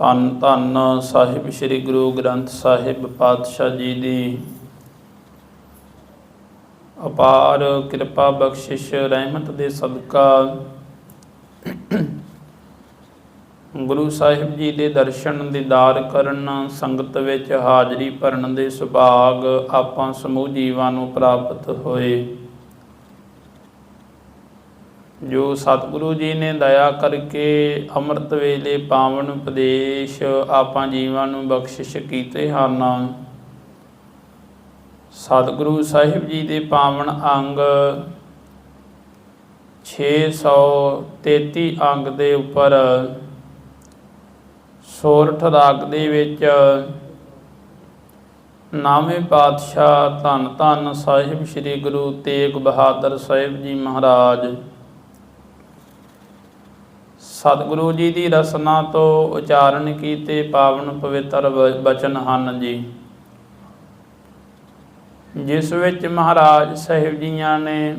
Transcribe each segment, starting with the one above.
ਧੰਨ ਧੰਨ ਸਾਹਿਬ ਸ੍ਰੀ ਗੁਰੂ ਗ੍ਰੰਥ ਸਾਹਿਬ ਪਾਤਸ਼ਾਹ ਜੀ ਦੀ। ਅਪਾਰ ਕਿਰਪਾ ਬਖਸ਼ਿਸ਼ ਰਹਿਮਤ ਦੇ ਸਦਕਾ ਗੁਰੂ ਸਾਹਿਬ ਜੀ ਦੇ ਦਰਸ਼ਨ ਦੀਦਾਰ ਕਰਨ ਸੰਗਤ ਵਿੱਚ ਹਾਜ਼ਰੀ ਭਰਨ ਦੇ ਸੁਭਾਗ ਆਪਾਂ ਸਮੂਹ ਜੀਵਾਂ ਨੂੰ ਪ੍ਰਾਪਤ ਹੋਏ। ਜੋ ਸਤਿਗੁਰੂ ਜੀ ਨੇ ਦਇਆ ਕਰਕੇ ਅੰਮ੍ਰਿਤ ਵੇਲੇ ਪਾਵਨ ਉਪਦੇਸ਼ ਆਪਾਂ ਜੀਵਾਂ ਨੂੰ ਬਖਸ਼ਿਸ਼ ਕੀਤੇ ਹਨ। ਸਤਿਗੁਰੂ ਸਾਹਿਬ ਜੀ ਦੇ ਪਾਵਨ ਅੰਗ 633 ਅੰਗ ਦੇ ਉੱਪਰ ਸੋਰਠ ਰਾਗ ਦੇ ਵਿੱਚ ਨਾਵੇਂ ਪਾਤਸ਼ਾਹ ਧੰਨ ਧੰਨ ਸਾਹਿਬ ਸ੍ਰੀ ਗੁਰੂ ਤੇਗ ਬਹਾਦਰ ਸਾਹਿਬ ਜੀ ਮਹਾਰਾਜ ਸਤਿਗੁਰੂ ਜੀ ਦੀ ਰਸਨਾ ਤੋਂ ਉਚਾਰਨ ਕੀਤੇ ਪਾਵਨ ਪਵਿੱਤਰ ਵ- ਬਚਨ ਹਨ ਜੀ। ਜਿਸ ਵਿੱਚ ਮਹਾਰਾਜ ਸਾਹਿਬ ਜੀਆਂ ਨੇ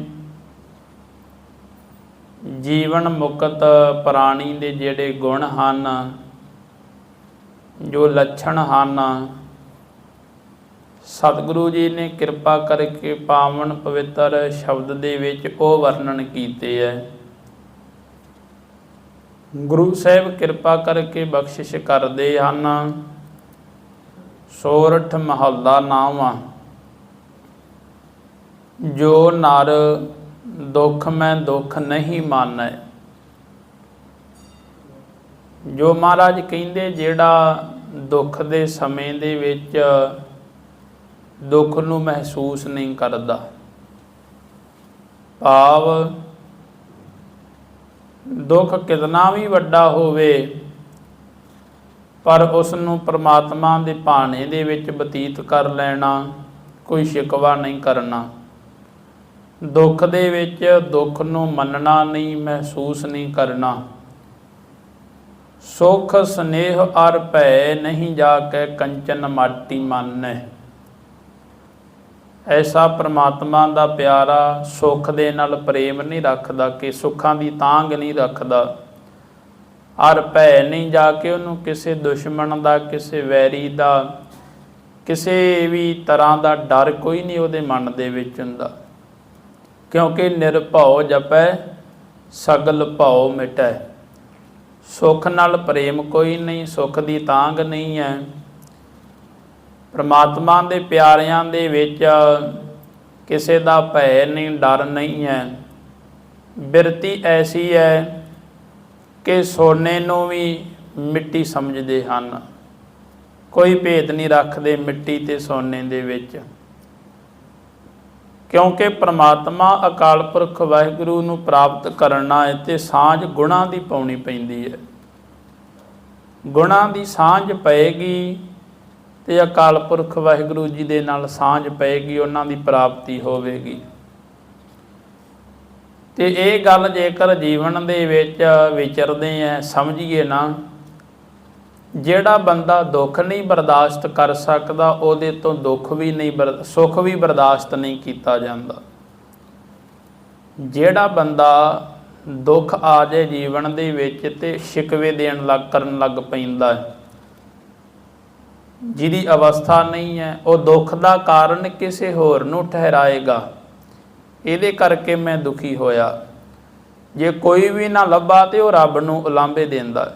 ਜੀਵਨ ਮੁਕਤ ਪ੍ਰਾਣੀ ਦੇ ਜਿਹੜੇ ਗੁਣ ਹਨ, ਜੋ ਲੱਛਣ ਹਨ, ਸਤਿਗੁਰੂ ਜੀ ਨੇ ਕਿਰਪਾ ਕਰਕੇ ਪਾਵਨ ਪਵਿੱਤਰ ਸ਼ਬਦ ਦੇ ਵਿੱਚ ਉਹ ਵਰਣਨ ਕੀਤੇ ਹੈ। ਗੁਰੂ ਸਾਹਿਬ ਕਿਰਪਾ ਕਰਕੇ ਬਖਸ਼ਿਸ਼ ਕਰਦੇ ਹਨ। ਸੋਰਠ ਮਹੱਲਾ ਨਾਮ ਜੋ ਨਰ ਦੁੱਖ ਮੈਂ ਦੁੱਖ ਨਹੀਂ ਮਾਨੈ। ਜੋ ਮਹਾਰਾਜ ਕਹਿੰਦੇ, ਜਿਹੜਾ ਦੁੱਖ ਦੇ ਸਮੇਂ ਦੇ ਵਿੱਚ ਦੁੱਖ ਨੂੰ ਮਹਿਸੂਸ ਨਹੀਂ ਕਰਦਾ, ਭਾਵ ਦੁੱਖ ਕਿਤਨਾ ਵੀ ਵੱਡਾ ਹੋਵੇ, ਪਰ ਉਸ ਨੂੰ ਪ੍ਰਮਾਤਮਾ ਦੇ ਭਾਣੇ ਦੇ ਵਿੱਚ ਬਤੀਤ ਕਰ ਲੈਣਾ, ਕੋਈ ਸ਼ਿਕਵਾ ਨਹੀਂ ਕਰਨਾ। ਦੁੱਖ ਦੇ ਵਿੱਚ ਦੁੱਖ ਨੂੰ ਮੰਨਣਾ ਨਹੀਂ, ਮਹਿਸੂਸ ਨਹੀਂ ਕਰਨਾ। ਸੁਖ, ਸਨੇਹ ਅਰ ਭੈ ਨਹੀਂ ਜਾ ਕੇ ਕੰਚਨ ਮਾਟੀ ਮੰਨੈ। ਐਸਾ ਪ੍ਰਮਾਤਮਾ ਦਾ ਪਿਆਰਾ ਸੁੱਖ ਦੇ ਨਾਲ ਪ੍ਰੇਮ ਨਹੀਂ ਰੱਖਦਾ ਕਿ ਸੁੱਖਾਂ ਦੀ ਤਾਂਗ ਨਹੀਂ ਰੱਖਦਾ। ਅਰ ਭੈ ਨਹੀਂ ਜਾ ਕੇ ਉਹਨੂੰ ਕਿਸੇ ਦੁਸ਼ਮਣ ਦਾ, ਕਿਸੇ ਵੈਰੀ ਦਾ, ਕਿਸੇ ਵੀ ਤਰ੍ਹਾਂ ਦਾ ਡਰ ਕੋਈ ਨਹੀਂ ਉਹਦੇ ਮਨ ਦੇ ਵਿੱਚ ਹੁੰਦਾ। ਕਿਉਂਕਿ ਨਿਰਭਉ ਜਪੈ, ਸਗਲ ਭਉ ਮਿਟੈ। ਸੁਖ ਨਾਲ ਪ੍ਰੇਮ ਕੋਈ ਨਹੀਂ, ਸੁਖ ਦੀ ਤਾਂਗ ਨਹੀਂ ਹੈ। ਪ੍ਰਮਾਤਮਾ ਦੇ ਪਿਆਰਿਆਂ ਦੇ ਵਿੱਚ ਕਿਸੇ ਦਾ ਭੈ ਨਹੀਂ, ਡਰ ਨਹੀਂ ਹੈ। ਬਿਰਤੀ ਐਸੀ ਹੈ ਕਿ ਸੋਨੇ ਨੂੰ ਵੀ ਮਿੱਟੀ ਸਮਝਦੇ ਹਨ। ਕੋਈ ਭੇਦ ਨਹੀਂ ਰੱਖਦੇ ਮਿੱਟੀ ਤੇ ਸੋਨੇ ਦੇ ਵਿੱਚ। ਕਿਉਂਕਿ ਪ੍ਰਮਾਤਮਾ ਅਕਾਲ ਪੁਰਖ ਵਾਹਿਗੁਰੂ ਨੂੰ ਪ੍ਰਾਪਤ ਕਰਨਾ ਹੈ ਤੇ ਸਾਂਝ ਗੁਣਾ ਦੀ ਪਾਉਣੀ ਪੈਂਦੀ ਹੈ। ਗੁਣਾ ਦੀ ਸਾਂਝ ਪਏਗੀ ਤੇ ਅਕਾਲ ਪੁਰਖ ਵਾਹਿਗੁਰੂ ਜੀ ਦੇ ਨਾਲ ਸਾਂਝ ਪਏਗੀ, ਉਹਨਾਂ ਦੀ ਪ੍ਰਾਪਤੀ ਹੋਵੇਗੀ। ਤੇ ਇਹ ਗੱਲ ਜੇਕਰ ਜੀਵਨ ਦੇ ਵਿੱਚ ਵਿਚਰਦੇ ਆ ਸਮਝੀਏ ਨਾ, ਜਿਹੜਾ ਬੰਦਾ ਦੁੱਖ ਨਹੀਂ ਬਰਦਾਸ਼ਤ ਕਰ ਸਕਦਾ, ਉਹਦੇ ਤੋਂ ਦੁੱਖ ਵੀ ਨਹੀਂ ਬਰ- ਸੁੱਖ ਵੀ ਬਰਦਾਸ਼ਤ ਨਹੀਂ ਕੀਤਾ ਜਾਂਦਾ। ਜਿਹੜਾ ਬੰਦਾ ਦੁੱਖ ਆ ਜਾਏ ਜੀਵਨ ਦੇ ਵਿੱਚ ਤੇ ਸ਼ਿਕਵੇ ਦੇਣ ਲੱਗ, ਕਰਨ ਲੱਗ ਪੈਂਦਾ ਹੈ। ਜਿਹਦੀ ਅਵਸਥਾ ਨਹੀਂ ਹੈ, ਉਹ ਦੁੱਖ ਦਾ ਕਾਰਨ ਕਿਸੇ ਹੋਰ ਨੂੰ ਠਹਿਰਾਏਗਾ। ਇਹਦੇ ਕਰਕੇ ਮੈਂ ਦੁਖੀ ਹੋਇਆ। ਜੇ ਕੋਈ ਵੀ ਨਾ ਲੱਭਾ ਤੇ ਉਹ ਰੱਬ ਨੂੰ ਉਲਾਂਭੇ ਦਿੰਦਾ।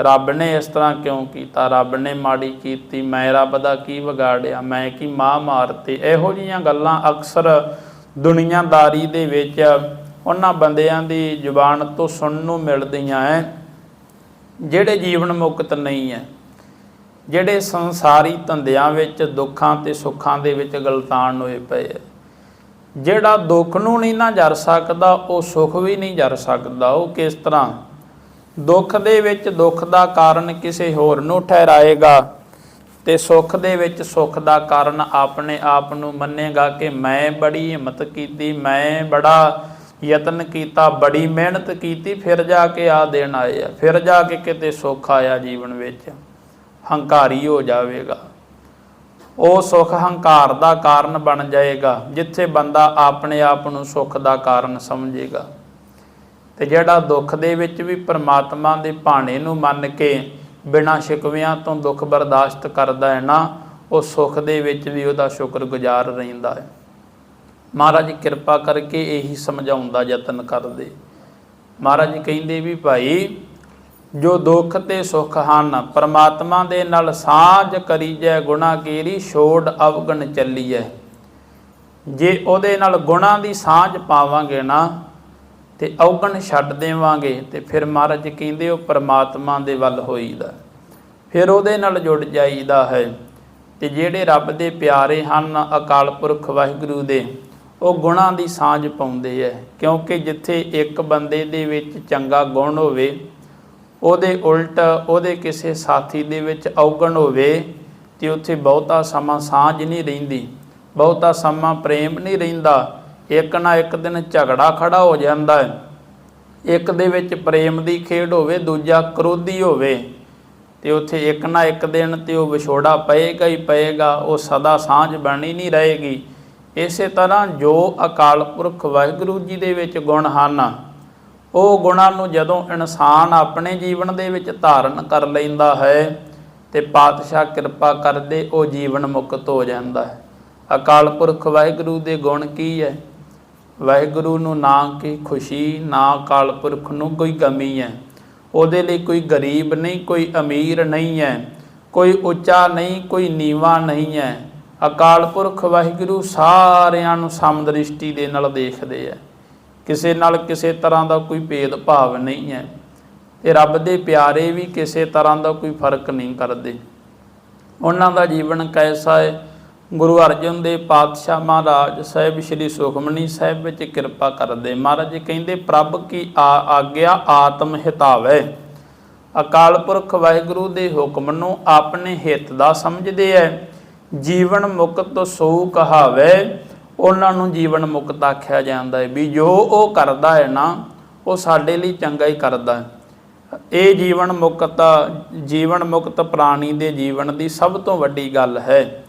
ਰੱਬ ਨੇ ਇਸ ਤਰ੍ਹਾਂ ਕਿਉਂ ਕੀਤਾ? ਰੱਬ ਨੇ ਮਾੜੀ ਕੀਤੀ, ਮੈਂ ਰੱਬ ਦਾ ਕੀ ਵਿਗਾੜਿਆ? ਮੈਂ ਕੀ ਮਾਂ ਮਾਰਤੇ? ਇਹੋ ਜੀਆਂ ਗੱਲਾਂ ਅਕਸਰ ਦੁਨੀਆਦਾਰੀ ਦੇ ਵਿੱਚ ਉਹਨਾਂ ਬੰਦਿਆਂ ਦੀ ਜ਼ੁਬਾਨ ਤੋਂ ਸੁਣਨ ਨੂੰ ਮਿਲਦੀਆਂ ਐ, ਜਿਹੜੇ ਜੀਵਨ ਮੁਕਤ ਨਹੀਂ ਹੈ ਜਿਹੜੇ ਸੰਸਾਰੀ ਧੰਦਿਆਂ ਵਿੱਚ, ਦੁੱਖਾਂ ਤੇ ਸੁੱਖਾਂ ਦੇ ਵਿੱਚ ਗਲਤਾਨ ਹੋਏ ਪਏ ਆ। ਜਿਹੜਾ ਦੁੱਖ ਨੂੰ ਨਹੀਂ ਨਾ ਜਰ ਸਕਦਾ, ਉਹ ਸੁੱਖ ਵੀ ਨਹੀਂ ਜਰ ਸਕਦਾ। ਉਹ ਕਿਸ ਤਰ੍ਹਾਂ? ਦੁੱਖ ਦੇ ਵਿੱਚ ਦੁੱਖ ਦਾ ਕਾਰਨ ਕਿਸੇ ਹੋਰ ਨੂੰ ਠਹਿਰਾਏਗਾ ਤੇ ਸੁੱਖ ਦੇ ਵਿੱਚ ਸੁੱਖ ਦਾ ਕਾਰਨ ਆਪਣੇ ਆਪ ਨੂੰ ਮੰਨੇਗਾ ਕਿ ਮੈਂ ਬੜੀ ਹਿੰਮਤ ਕੀਤੀ, ਮੈਂ ਬੜਾ ਯਤਨ ਕੀਤਾ, ਬੜੀ ਮਿਹਨਤ ਕੀਤੀ, ਫਿਰ ਜਾ ਕੇ ਆ ਦੇਣ ਆਏ ਆ, ਫਿਰ ਜਾ ਕੇ ਕਿਤੇ ਸੁੱਖ ਆਇਆ ਜੀਵਨ ਵਿੱਚ। ਹੰਕਾਰੀ ਹੋ ਜਾਵੇਗਾ। ਉਹ ਸੁਖ ਹੰਕਾਰ ਦਾ ਕਾਰਨ ਬਣ ਜਾਏਗਾ, ਜਿੱਥੇ ਬੰਦਾ ਆਪਣੇ ਆਪ ਨੂੰ ਸੁਖ ਦਾ ਕਾਰਨ ਸਮਝੇਗਾ। ਤੇ ਜਿਹੜਾ ਦੁੱਖ ਦੇ ਵਿੱਚ ਵੀ ਪਰਮਾਤਮਾ ਦੇ ਭਾਣੇ ਨੂੰ ਮੰਨ ਕੇ ਬਿਨਾਂ ਸ਼ਿਕਵਿਆਂ ਤੋਂ ਦੁੱਖ ਬਰਦਾਸ਼ਤ ਕਰਦਾ ਹੈ ਨਾ, ਉਹ ਸੁੱਖ ਦੇ ਵਿੱਚ ਵੀ ਉਹਦਾ ਸ਼ੁਕਰਗੁਜ਼ਾਰ ਰਹਿੰਦਾ ਹੈ। ਮਹਾਰਾਜ ਕਿਰਪਾ ਕਰਕੇ ਇਹੀ ਸਮਝਾਉਣ ਦਾ ਯਤਨ ਕਰਦੇ। ਮਹਾਰਾਜ ਕਹਿੰਦੇ ਵੀ ਭਾਈ ਜੋ ਦੁੱਖ ਤੇ ਸੁੱਖ ਹਨ, ਪਰਮਾਤਮਾ ਦੇ ਨਾਲ ਸਾਂਝ ਕਰੀਜੈ ਗੁਣਾ ਕੀਰੀ ਛੋੜ ਅਵਗਣ ਚੱਲੀਐ। ਜੇ ਉਹਦੇ ਨਾਲ ਗੁਣਾ ਦੀ ਸਾਂਝ ਪਾਵਾਂਗੇ ਨਾ, ਤੇ ਅਵਗਣ ਛੱਡ ਦੇਵਾਂਗੇ, ਤੇ ਫਿਰ ਮਹਾਰਾਜ ਕਹਿੰਦੇ ਉਹ ਪਰਮਾਤਮਾ ਦੇ ਵੱਲ ਹੋਈਦਾ। ਫਿਰ ਉਹਦੇ ਨਾਲ ਜੁੜ ਜਾਈਦਾ ਹੈ। ਤੇ ਜਿਹੜੇ ਰੱਬ ਦੇ ਪਿਆਰੇ ਹਨ, ਅਕਾਲ ਪੁਰਖ ਵਾਹਿਗੁਰੂ ਦੇ, ਉਹ ਗੁਣਾਂ ਦੀ ਸਾਂਝ ਪਾਉਂਦੇ ਐ। ਕਿਉਂਕਿ ਜਿੱਥੇ ਇੱਕ ਬੰਦੇ ਦੇ ਵਿੱਚ ਚੰਗਾ ਗੁਣ ਹੋਵੇ ਉਹਦੇ ਉਲਟ ਉਹਦੇ ਕਿਸੇ ਸਾਥੀ ਦੇ ਵਿੱਚ ਔਗਣ ਹੋਵੇ ਤੇ ਉੱਥੇ ਬਹੁਤਾ ਸਮਾਂ ਸਾਂਝ ਨਹੀਂ ਰਹਿੰਦੀ, ਬਹੁਤਾ ਸਮਾਂ ਪ੍ਰੇਮ ਨਹੀਂ ਰਹਿੰਦਾ, ਇੱਕ ਨਾ ਇੱਕ ਦਿਨ ਝਗੜਾ ਖੜਾ ਹੋ ਜਾਂਦਾ ਹੈ। ਇੱਕ ਦੇ ਵਿੱਚ ਪ੍ਰੇਮ ਦੀ ਖੇਡ ਹੋਵੇ, ਦੂਜਾ ਕਰੋਧੀ ਹੋਵੇ, ਤੇ ਉੱਥੇ ਇੱਕ ਨਾ ਇੱਕ ਦਿਨ ਤੇ ਉਹ ਵਿਛੋੜਾ ਪਏਗਾ ਹੀ ਪਏਗਾ, ਉਹ ਸਦਾ ਸਾਂਝ ਬਣੀ ਨਹੀਂ ਰਹੇਗੀ। ਇਸੇ ਤਰ੍ਹਾਂ ਜੋ ਅਕਾਲ ਪੁਰਖ ਵਾਹਿਗੁਰੂ ਜੀ ਦੇ ਵਿੱਚ ਗੁਣ ਹਨ ਉਹ ਗੁਣਾਂ ਨੂੰ ਜਦੋਂ ਇਨਸਾਨ ਆਪਣੇ ਜੀਵਨ ਦੇ ਵਿੱਚ ਧਾਰਨ ਕਰ ਲੈਂਦਾ ਹੈ ਤੇ ਪਾਤਸ਼ਾਹ ਕਿਰਪਾ ਕਰਦੇ ਉਹ ਜੀਵਨ ਮੁਕਤ ਹੋ ਜਾਂਦਾ ਹੈ। ਅਕਾਲ ਪੁਰਖ ਵਾਹਿਗੁਰੂ ਦੇ ਗੁਣ ਕੀ ਹੈ? ਵਾਹਿਗੁਰੂ ਨੂੰ ਨਾ ਕੀ ਖੁਸ਼ੀ, ਨਾ ਅਕਾਲ ਪੁਰਖ ਨੂੰ ਕੋਈ ਗਮੀ ਹੈ। ਉਹਦੇ ਲਈ ਕੋਈ ਗਰੀਬ ਨਹੀਂ, ਕੋਈ ਅਮੀਰ ਨਹੀਂ ਹੈ। ਕੋਈ ਉੱਚਾ ਨਹੀਂ, ਕੋਈ ਨੀਵਾ ਨਹੀਂ ਹੈ। ਅਕਾਲ ਪੁਰਖ ਵਾਹਿਗੁਰੂ ਸਾਰਿਆਂ ਨੂੰ ਸਮਦ੍ਰਿਸ਼ਟੀ ਦੇ ਨਾਲ ਦੇਖਦੇ ਆ ਕਿਸੇ ਨਾਲ ਕਿਸੇ ਤਰ੍ਹਾਂ ਦਾ ਕੋਈ ਭੇਦ ਭਾਵ ਨਹੀਂ ਹੈ ਤੇ ਰੱਬ ਦੇ ਪਿਆਰੇ ਵੀ ਕਿਸੇ ਤਰ੍ਹਾਂ ਦਾ ਕੋਈ ਫ਼ਰਕ ਨਹੀਂ ਕਰਦੇ। ਉਹਨਾਂ ਦਾ ਜੀਵਨ ਕੈਸਾ ਹੈ? ਗੁਰੂ ਅਰਜਨ ਦੇ ਪਾਤਸ਼ਾਹ ਮਹਾਰਾਜ ਸਾਹਿਬ ਸ੍ਰੀ ਸੁਖਮਨੀ ਸਾਹਿਬ ਵਿੱਚ ਕਿਰਪਾ ਕਰਦੇ। ਮਹਾਰਾਜ ਜੀ ਕਹਿੰਦੇ, ਪ੍ਰਭ ਕੀ ਆਗਿਆ ਆਤਮ ਹਿਤਾਵੈ। ਅਕਾਲ ਪੁਰਖ ਵਾਹਿਗੁਰੂ ਦੇ ਹੁਕਮ ਨੂੰ ਆਪਣੇ ਹਿੱਤ ਦਾ ਸਮਝਦੇ ਐ। ਜੀਵਨ ਮੁਕਤ ਸੋ ਕਹਾਵੇ। ਉਹਨਾਂ ਨੂੰ ਜੀਵਨ ਮੁਕਤ ਆਖਿਆ ਜਾਂਦਾ ਹੈ ਵੀ ਜੋ ਉਹ ਕਰਦਾ ਹੈ ਨਾ, ਉਹ ਸਾਡੇ ਲਈ ਚੰਗਾ ਹੀ ਕਰਦਾ ਹੈ। ਇਹ ਜੀਵਨ ਮੁਕਤ ਜੀਵਨ ਮੁਕਤ ਪ੍ਰਾਣੀ ਦੇ ਜੀਵਨ ਦੀ ਸਭ ਤੋਂ ਵੱਡੀ ਗੱਲ ਹੈ।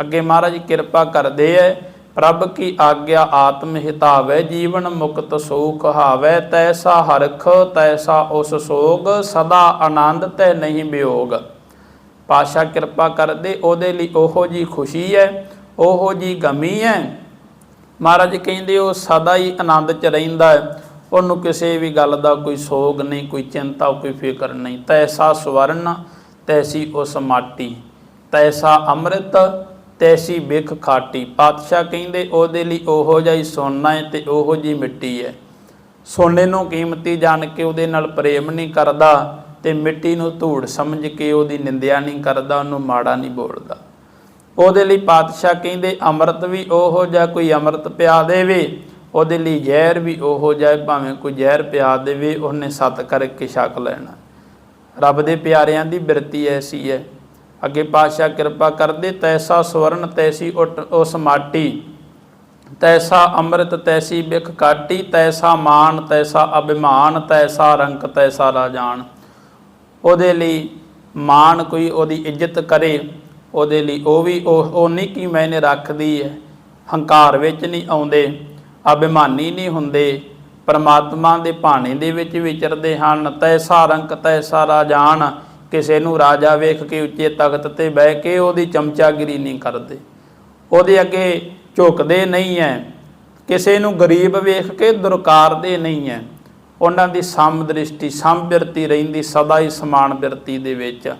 ਅੱਗੇ ਮਹਾਰਾਜ ਕਿਰਪਾ ਕਰਦੇ ਐ, ਪ੍ਰਭ ਕੀ ਆਗਿਆ ਆਤਮ ਹਿਤਾਵੇ, ਜੀਵਨ ਮੁਕਤ ਸੂਖ ਹਾਵੇ, ਤੈਸਾ ਹਰਖ, ਤੈਸਾ ਉਸ ਸੋਗ, ਸਦਾ ਆਨੰਦ ਤੈ ਨਹੀਂ ਵਿਯੋਗ ਪਾਸ਼ਾ ਕਿਰਪਾ ਕਰਦੇ, ਉਹਦੇ ਲਈ ਉਹੋ ਜੀ ਖੁਸ਼ੀ ਹੈ ਉਹੋ ਜੀ ਗਮੀ ਹੈ ਮਹਾਰਾਜ ਕਹਿੰਦੇ ਉਹ ਸਦਾ ਹੀ ਆਨੰਦ ਚ ਰਹਿੰਦਾ ਹੈ। ਉਹਨੂੰ ਕਿਸੇ ਵੀ ਗੱਲ ਦਾ ਕੋਈ ਸੋਗ ਨਹੀਂ, ਕੋਈ ਚਿੰਤਾ, ਕੋਈ ਫਿਕਰ ਨਹੀਂ। ਤੈਸਾ ਸਵਰਨ, ਤੈਸੀ ਉਸ ਮਾਟੀ। ਤੈਸਾ ਅੰਮ੍ਰਿਤ, ਤੈਸੀ ਬਿਖ ਖਾਟੀ। ਪਾਤਸ਼ਾਹ ਕਹਿੰਦੇ ਉਹਦੇ ਲਈ ਉਹੋ ਜਿਹਾ ਹੀ ਸੋਨਾ ਹੈ ਤੇ ਉਹੋ ਜੀ ਮਿੱਟੀ ਹੈ। ਸੋਨੇ ਨੂੰ ਕੀਮਤੀ ਜਾਣ ਕੇ ਉਹਦੇ ਨਾਲ ਪ੍ਰੇਮ ਨਹੀਂ ਕਰਦਾ ਤੇ ਮਿੱਟੀ ਨੂੰ ਧੂੜ ਸਮਝ ਕੇ ਉਹਦੀ ਨਿੰਦਿਆ ਨਹੀਂ ਕਰਦਾ, ਉਹਨੂੰ ਮਾੜਾ ਨਹੀਂ ਬੋਲਦਾ। ਉਹਦੇ ਲਈ ਪਾਤਸ਼ਾਹ ਕਹਿੰਦੇ, ਅੰਮ੍ਰਿਤ ਵੀ ਉਹੋ ਜਿਹਾ ਕੋਈ ਅੰਮ੍ਰਿਤ ਪਿਆ ਦੇਵੇ, ਉਹਦੇ ਲਈ ਜ਼ਹਿਰ ਵੀ ਉਹੋ ਜਾਏ ਭਾਵੇਂ ਕੋਈ ਜ਼ਹਿਰ ਪਿਆ ਦੇਵੇ, ਉਹਨੇ ਸਤ ਕਰਕੇ ਛਕ ਲੈਣਾ। ਰੱਬ ਦੇ ਪਿਆਰਿਆਂ ਦੀ ਬਿਰਤੀ ਐਸੀ ਹੈ। ਅੱਗੇ ਪਾਤਸ਼ਾਹ ਕਿਰਪਾ ਕਰਦੇ, ਤੈਸਾ ਸਵਰਨ ਤੈਸੀ ਉਟ- ਉਸ ਮਾਟੀ, ਤੈਸਾ ਅੰਮ੍ਰਿਤ ਤੈਸੀ ਬਿਖ ਕਾਟੀ, ਤੈਸਾ ਮਾਨ ਤੈਸਾ ਅਭਿਮਾਨ, ਤੈਸਾ ਰੰਕ ਤੈਸਾ ਰਾਜਾਨ। ਉਹਦੇ ਲਈ ਮਾਨ ਕੋਈ ਉਹਦੀ ਇੱਜ਼ਤ ਕਰੇ ਉਹਦੇ ਲਈ ਉਹ ਵੀ ਉਹ ਉਨੀ ਕੀ ਮੈਨੇ ਰੱਖਦੀ ਹੈ ਹੰਕਾਰ ਵਿੱਚ ਨਹੀਂ ਆਉਂਦੇ, ਅਭਿਮਾਨੀ ਨਹੀਂ ਹੁੰਦੇ, ਪਰਮਾਤਮਾ ਦੇ ਭਾਣੇ ਦੇ ਵਿੱਚ ਵਿਚਰਦੇ ਹਨ। ਤੈਸਾ ਰੰਕ ਤੈਸਾ ਰਾਜਾਨ, ਕਿਸੇ ਨੂੰ ਰਾਜਾ ਵੇਖ ਕੇ ਉੱਚੇ ਤਖਤ ਤੇ ਬਹਿ ਕੇ ਉਹਦੀ ਚਮਚਾਗਿਰੀ ਨਹੀਂ ਕਰਦੇ। ਉਹਦੇ ਅੱਗੇ ਝੁਕਦੇ ਨਹੀਂ ਐ, ਕਿਸੇ ਨੂੰ ਗਰੀਬ ਵੇਖ ਕੇ ਦੁਰਕਾਰਦੇ ਨਹੀਂ ਐ। ਉਹਨਾਂ ਦੀ ਸਮ ਦ੍ਰਿਸ਼ਟੀ ਸਮ ਬਿਰਤੀ ਰਹਿੰਦੀ, ਸਦਾ ਹੀ ਸਮਾਨ ਬਿਰਤੀ ਦੇ ਵਿੱਚ।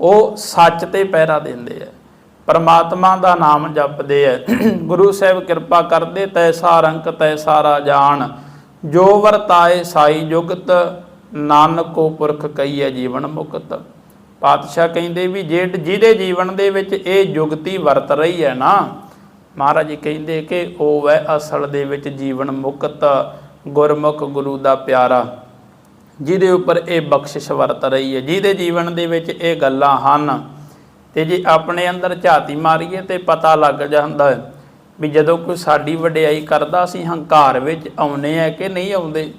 ਉਹ ਸੱਚ ਤੇ ਪਹਿਰਾ ਦਿੰਦੇ ਐ। ਪਰਮਾਤਮਾ ਦਾ ਨਾਮ ਜਪਦੇ ਐ। ਗੁਰੂ ਸਾਹਿਬ ਕਿਰਪਾ ਕਰਦੇ ਤੈਸਾ ਰੰਕ ਤੈਸਾ ਰਾਜਾਨ ਜੋ ਵਰਤਾਏ ਸਾਈ ਜੁਗਤ, ਨਾਨਕੋ ਪੁਰਖ ਕਈਐ ਜੀਵਨ ਮੁਕਤ। ਪਾਤਸ਼ਾਹ ਕਹਿੰਦੇ ਵੀ ਜੇ ਜਿਹਦੇ ਜੀਵਨ ਦੇ ਵਿੱਚ ਇਹ ਜੁਗਤੀ ਵਰਤ ਰਹੀ ਹੈ ਨਾ, ਮਹਾਰਾਜ ਜੀ ਕਹਿੰਦੇ ਕਿ ਉਹ ਹੈ ਅਸਲ ਦੇ ਵਿੱਚ ਜੀਵਨ ਮੁਕਤ, ਗੁਰਮੁਖ ਗੁਰੂ ਦਾ ਪਿਆਰਾ। ਜਿਹਦੇ ਉੱਪਰ ਇਹ ਬਖਸ਼ਿਸ਼ ਵਰਤ ਰਹੀ ਹੈ, ਜਿਹਦੇ ਜੀਵਨ ਦੇ ਵਿੱਚ ਇਹ ਗੱਲਾਂ ਹਨ। ਤੇ ਜੇ ਆਪਣੇ ਅੰਦਰ ਝਾਤੀ ਮਾਰੀਏ ਤੇ ਪਤਾ ਲੱਗ ਜਾਂਦਾ ਹੈ ਵੀ ਜਦੋਂ ਕੋਈ ਸਾਡੀ ਵਡਿਆਈ ਕਰਦਾ ਅਸੀਂ ਹੰਕਾਰ ਵਿੱਚ ਆਉਨੇ ਆ ਕਿ ਨਹੀਂ ਆਉਂਦੇ?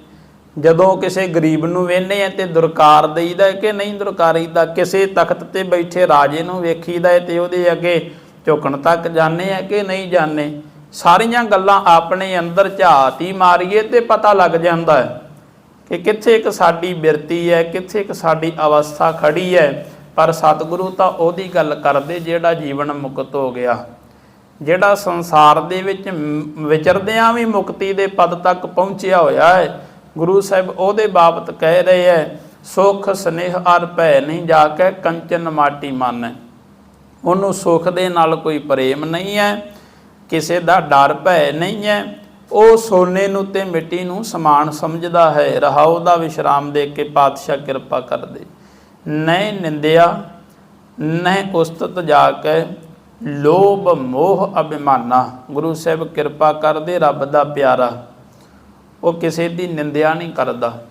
ਜਦੋਂ ਕਿਸੇ ਗਰੀਬ ਨੂੰ ਵੇਖਨੇ ਆ ਤੇ ਦੁਰਕਾਰ ਦੇਈਦਾ ਕਿ ਨਹੀਂ ਦੁਰਕਾਰੀਦਾ ਕਿਸੇ ਤਖਤ ਤੇ ਬੈਠੇ ਰਾਜੇ ਨੂੰ ਵੇਖੀਦਾ ਹੈ ਤੇ ਉਹਦੇ ਅੱਗੇ ਝੁਕਣ ਤੱਕ ਜਾਂਦੇ ਆ ਕਿ ਨਹੀਂ ਜਾਂਦੇ? ਸਾਰੀਆਂ ਗੱਲਾਂ ਆਪਣੇ ਅੰਦਰ ਝਾਤੀ ਮਾਰੀਏ ਤੇ ਪਤਾ ਲੱਗ ਜਾਂਦਾ ਹੈ। ਕਿ ਕਿੱਥੇ ਇੱਕ ਸਾਡੀ ਬਿਰਤੀ ਹੈ, ਕਿੱਥੇ ਇੱਕ ਸਾਡੀ ਅਵਸਥਾ ਖੜੀ ਹੈ। ਪਰ ਸਤਿਗੁਰੂ ਤਾਂ ਉਹਦੀ ਗੱਲ ਕਰਦੇ ਜਿਹੜਾ ਜੀਵਨ ਮੁਕਤ ਹੋ ਗਿਆ। ਜਿਹੜਾ ਸੰਸਾਰ ਦੇ ਵਿੱਚ ਵਿਚਰਦਿਆਂ ਵੀ ਮੁਕਤੀ ਦੇ ਪਦ ਤੱਕ ਪਹੁੰਚਿਆ ਹੋਇਆ ਹੈ। ਗੁਰੂ ਸਾਹਿਬ ਉਹਦੇ ਬਾਬਤ ਕਹਿ ਰਹੇ ਹੈ, ਸੁਖ, ਸਨੇਹ ਅਰ ਭੈ ਨਹੀਂ ਜਾ ਕੇ ਕੰਚਨ ਮਾਟੀ ਮਨ ਉਹਨੂੰ ਸੁਖ ਦੇ ਨਾਲ ਕੋਈ ਪ੍ਰੇਮ ਨਹੀਂ ਹੈ। ਕਿਸੇ ਦਾ ਡਰ ਭੈ ਨਹੀਂ ਹੈ। ਉਹ ਸੋਨੇ ਨੂੰ ਤੇ ਮਿੱਟੀ ਨੂੰ ਸਮਾਨ ਸਮਝਦਾ ਹੈ। ਰਹਾਉ ਦਾ ਵਿਸ਼ਰਾਮ ਦੇ ਕੇ ਪਾਤਸ਼ਾਹ ਕਿਰਪਾ ਕਰਦੇ। ਨਹੀਂ ਨਿੰਦਿਆ, ਨਹੀਂ ਉਸਤਤ ਜਾ ਕੇ ਲੋਭ ਮੋਹ ਅਭਿਮਾਨਾ। ਗੁਰੂ ਸਾਹਿਬ ਕਿਰਪਾ ਕਰਦੇ ਰੱਬ ਦਾ ਪਿਆਰਾ। ਉਹ ਕਿਸੇ ਦੀ ਨਿੰਦਿਆ ਨਹੀਂ ਕਰਦਾ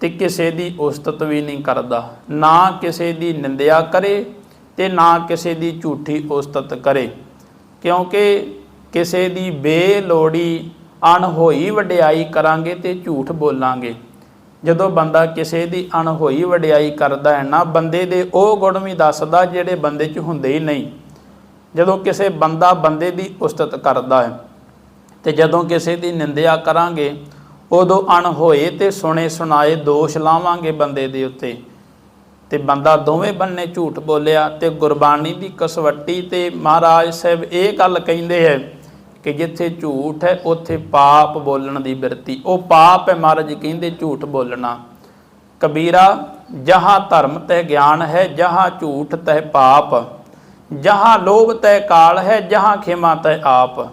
ਤੇ ਕਿਸੇ ਦੀ ਉਸਤਤ ਵੀ ਨਹੀਂ ਕਰਦਾ। ਨਾ ਕਿਸੇ ਦੀ ਨਿੰਦਿਆ ਕਰੇ ਤੇ ਨਾ ਕਿਸੇ ਦੀ ਝੂਠੀ ਉਸਤਤ ਕਰੇ। ਕਿਉਂਕਿ ਕਿਸੇ ਦੀ ਬੇਲੋੜੀ ਅਣਹੋਈ ਵਡਿਆਈ ਕਰਾਂਗੇ ਤੇ ਝੂਠ ਬੋਲਾਂਗੇ। ਜਦੋਂ ਬੰਦਾ ਕਿਸੇ ਦੀ ਅਣਹੋਈ ਵਡਿਆਈ ਕਰਦਾ ਹੈ ਨਾ, ਬੰਦੇ ਦੇ ਉਹ ਗੁਣ ਵੀ ਦੱਸਦਾ ਜਿਹੜੇ ਬੰਦੇ 'ਚ ਹੁੰਦੇ ਹੀ ਨਹੀਂ। ਜਦੋਂ ਕਿਸੇ ਬੰਦਾ ਬੰਦੇ ਦੀ ਉਸਤਤ ਕਰਦਾ ਹੈ ਤੇ ਜਦੋਂ ਕਿਸੇ ਦੀ ਨਿੰਦਿਆ ਕਰਾਂਗੇ, ਉਦੋਂ ਅਣਹੋਏ ਤੇ ਸੁਣੇ ਸੁਣਾਏ ਦੋਸ਼ ਲਾਵਾਂਗੇ ਬੰਦੇ ਦੇ ਉੱਤੇ। ਤੇ ਬੰਦਾ ਦੋਵੇਂ ਬੰਨੇ ਝੂਠ ਬੋਲਿਆ ਤੇ ਗੁਰਬਾਣੀ ਦੀ ਕਸਵੱਟੀ ਤੇ ਮਹਾਰਾਜ ਸਾਹਿਬ ਇਹ ਗੱਲ ਕਹਿੰਦੇ ਹੈ ਕਿ ਜਿੱਥੇ ਝੂਠ ਹੈ, ਉੱਥੇ ਪਾਪ ਬੋਲਣ ਦੀ ਬਿਰਤੀ। ਉਹ ਪਾਪ ਹੈ ਮਹਾਰਾਜ ਕਹਿੰਦੇ ਝੂਠ ਬੋਲਣਾ। ਕਬੀਰਾ, ਜਹਾਂ ਧਰਮ ਤੈ ਗਿਆਨ ਹੈ, ਜਹਾਂ ਝੂਠ ਤੈ ਪਾਪ। ਜਹਾਂ ਲੋਭ ਤੈ ਕਾਲ ਹੈ, ਜਹਾਂ ਖਿਮਾ ਤੈ ਆਪ।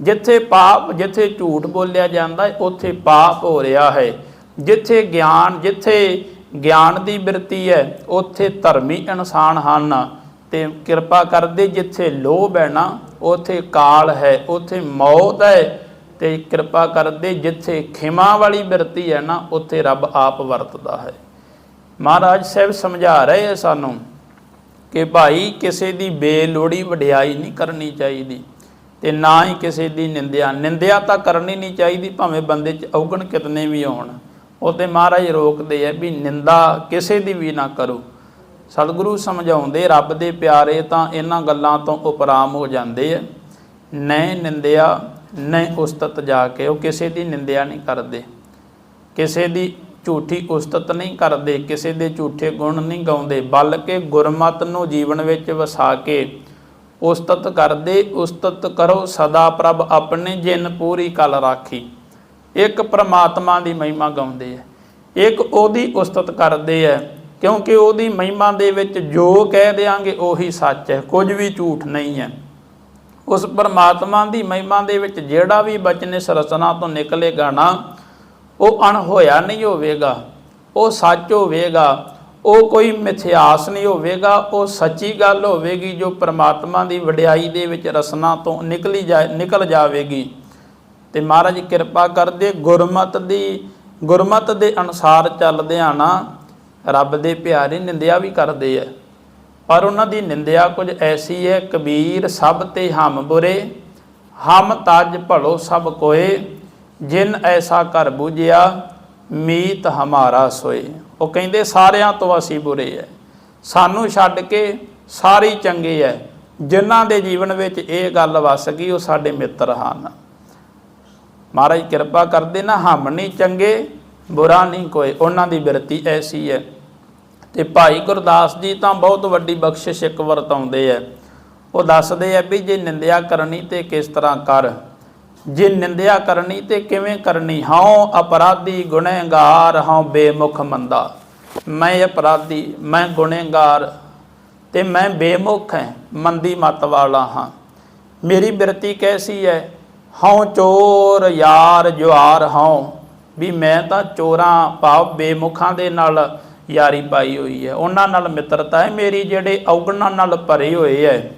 ਜਿੱਥੇ ਪਾਪ, ਜਿੱਥੇ ਝੂਠ ਬੋਲਿਆ ਜਾਂਦਾ ਹੈ, ਉੱਥੇ ਪਾਪ ਹੋ ਰਿਹਾ ਹੈ। ਜਿੱਥੇ ਗਿਆਨ ਜਿੱਥੇ ਗਿਆਨ ਦੀ ਬਿਰਤੀ ਹੈ, ਉੱਥੇ ਧਰਮੀ ਇਨਸਾਨ ਹਨ। ਤੇ ਕਿਰਪਾ ਕਰਦੇ ਜਿੱਥੇ ਲੋਭ ਹੈ ਨਾ ਉੱਥੇ ਕਾਲ ਹੈ, ਉੱਥੇ ਮੌਤ ਹੈ ਤੇ ਕਿਰਪਾ ਕਰਦੇ ਜਿੱਥੇ ਖਿਮਾ ਵਾਲੀ ਬਿਰਤੀ ਹੈ ਨਾ, ਉੱਥੇ ਰੱਬ ਆਪ ਵਰਤਦਾ ਹੈ। ਮਹਾਰਾਜ ਸਾਹਿਬ ਸਮਝਾ ਰਹੇ ਹੈ ਸਾਨੂੰ ਕਿ ਭਾਈ ਕਿਸੇ ਦੀ ਬੇਲੋੜੀ ਵਡਿਆਈ ਨਹੀਂ ਕਰਨੀ ਚਾਹੀਦੀ ਤੇ ਨਾ ਹੀ ਕਿਸੇ ਦੀ ਨਿੰਦਿਆ। ਨਿੰਦਿਆ ਤਾਂ ਕਰਨੀ ਨਹੀਂ ਚਾਹੀਦੀ, ਭਾਵੇਂ ਬੰਦੇ 'ਚ ਔਗਣ ਕਿਤਨੇ ਵੀ ਹੋਣ। ਉਹ ਤੇ ਮਹਾਰਾਜ ਰੋਕਦੇ ਆ ਵੀ ਨਿੰਦਾ ਕਿਸੇ ਦੀ ਵੀ ਨਾ ਕਰੋ। ਸਤਿਗੁਰੂ ਸਮਝਾਉਂਦੇ, ਰੱਬ ਦੇ ਪਿਆਰੇ ਤਾਂ ਇਹਨਾਂ ਗੱਲਾਂ ਤੋਂ ਉਪਰਾਮ ਹੋ ਜਾਂਦੇ ਆ। ਨੈ ਨਿੰਦਿਆ, ਨੈ ਉਸਤਤ ਜਾ ਕੇ, ਉਹ ਕਿਸੇ ਦੀ ਨਿੰਦਿਆ ਨਹੀਂ ਕਰਦੇ। ਕਿਸੇ ਦੀ ਝੂਠੀ ਉਸਤਤ ਨਹੀਂ ਕਰਦੇ, ਕਿਸੇ ਦੇ ਝੂਠੇ ਗੁਣ ਨਹੀਂ ਗਾਉਂਦੇ, ਬਲਕਿ ਗੁਰਮਤ ਨੂੰ ਜੀਵਨ ਵਿੱਚ ਵਸਾ ਕੇ ਉਸਤਤ ਕਰਦੇ, ਉਸਤਤ ਕਰੋ, ਸਦਾ ਪ੍ਰਭ ਆਪਣੇ ਜਿਨ ਪੂਰੀ ਕਲ ਰਾਖੀ। ਇੱਕ ਪ੍ਰਮਾਤਮਾ ਦੀ ਮਹਿਮਾ ਗਾਉਂਦੇ ਆ। ਇੱਕ ਉਹਦੀ ਉਸਤਤ ਕਰਦੇ ਆ। ਕਿਉਂਕਿ ਉਹਦੀ ਮਹਿਮਾ ਦੇ ਵਿੱਚ ਜੋ ਕਹਿ ਦਿਆਂਗੇ ਉਹੀ ਸੱਚ ਹੈ, ਕੁਝ ਵੀ ਝੂਠ ਨਹੀਂ ਹੈ। ਉਸ ਪਰਮਾਤਮਾ ਦੀ ਮਹਿਮਾ ਦੇ ਵਿੱਚ ਜਿਹੜਾ ਵੀ ਬਚਨ ਇਸ ਰਚਨਾ ਤੋਂ ਨਿਕਲੇਗਾ ਨਾ, ਉਹ ਅਣਹੋਇਆ ਨਹੀਂ ਹੋਵੇਗਾ, ਉਹ ਸੱਚ ਹੋਵੇਗਾ, ਉਹ ਕੋਈ ਮਿਥਿਆਸ ਨਹੀਂ ਹੋਵੇਗਾ, ਉਹ ਸੱਚੀ ਗੱਲ ਹੋਵੇਗੀ ਜੋ ਪਰਮਾਤਮਾ ਦੀ ਵਡਿਆਈ ਦੇ ਵਿੱਚ ਰਸਨਾ ਤੋਂ ਨਿਕਲੀ ਜਾ ਨਿਕਲ ਜਾਵੇਗੀ। ਤੇ ਮਹਾਰਾਜ ਕਿਰਪਾ ਕਰਦੇ ਗੁਰਮਤ ਦੀ, ਗੁਰਮਤ ਦੇ ਅਨੁਸਾਰ ਚੱਲਦਿਆਂ ਨਾ ਰੱਬ ਦੇ ਪਿਆਰੇ ਨਿੰਦਿਆ ਵੀ ਕਰਦੇ ਆ ਪਰ ਉਹਨਾਂ ਦੀ ਨਿੰਦਿਆ ਕੁਝ ਐਸੀ ਹੈ ਕਬੀਰ ਸਭ ਤੇ ਹਮ ਬੁਰੇ, ਹਮ ਤਜ ਭਲੋ ਸਭ ਕੋਏ, ਜਿਨ ਐਸਾ ਕਰ ਬੂਝਿਆ, ਮੀਤ ਹਮਾਰਾ ਸੋਏ। ਉਹ ਕਹਿੰਦੇ, ਸਾਰਿਆਂ ਤੋਂ ਅਸੀਂ ਬੁਰੇ ਐ। ਸਾਨੂੰ ਛੱਡ ਕੇ ਸਾਰੇ ਚੰਗੇ ਐ। ਜਿਨ੍ਹਾਂ ਦੇ ਜੀਵਨ ਵਿੱਚ ਇਹ ਗੱਲ ਵਸ ਗਈ, ਉਹ ਸਾਡੇ ਮਿੱਤਰ ਹਨ। ਮਹਾਰਾਜ, ਕਿਰਪਾ ਕਰਦੇ ਨਾ, ਹਮ ਨਹੀਂ ਚੰਗੇ ਬੁਰਾ ਨਹੀਂ ਕੋਈ, ਉਹਨਾਂ ਦੀ ਬਿਰਤੀ ਐਸੀ ਹੈ। ਤੇ ਭਾਈ ਗੁਰਦਾਸ ਜੀ ਤਾਂ ਬਹੁਤ ਵੱਡੀ ਬਖਸ਼ਿਸ਼ ਇੱਕ ਵਰਤਾਉਂਦੇ ਐ ਉਹ ਦੱਸਦੇ ਆ ਵੀ ਜੇ ਨਿੰਦਿਆ ਕਰਨੀ ਤੇ ਕਿਸ ਤਰ੍ਹਾਂ ਕਰ? ਜੇ ਨਿੰਦਿਆ ਕਰਨੀ ਤੇ ਕਿਵੇਂ ਕਰਨੀ? ਹਉ ਅਪਰਾਧੀ ਗੁਨਹਗਾਰ ਹਉ ਬੇਮੁਖ ਮੰਦਾ। ਮੈਂ ਅਪਰਾਧੀ, ਮੈਂ ਗੁਨਹਗਾਰ ਤੇ ਮੈਂ ਬੇਮੁਖ ਹਾਂ, ਮੰਦੀ ਮਤ ਵਾਲਾ ਹਾਂ। ਮੇਰੀ ਬਿਰਤੀ ਕੈਸੀ ਹੈ? ਹਉ ਚੋਰ, ਯਾਰ, ਜੁਆਰ, ਹਉ। ਵੀ ਮੈਂ ਤਾਂ ਚੋਰਾਂ ਭਾਵ ਬੇਮੁਖਾਂ ਦੇ ਨਾਲ ਯਾਰੀ ਪਾਈ ਹੋਈ ਹੈ। ਉਹਨਾਂ ਨਾਲ ਮਿੱਤਰਤਾ ਹੈ। ਮੇਰੀ ਜਿਹੜੇ ਔਗਣਾਂ ਨਾਲ ਭਰੇ ਹੋਏ ਹੈ।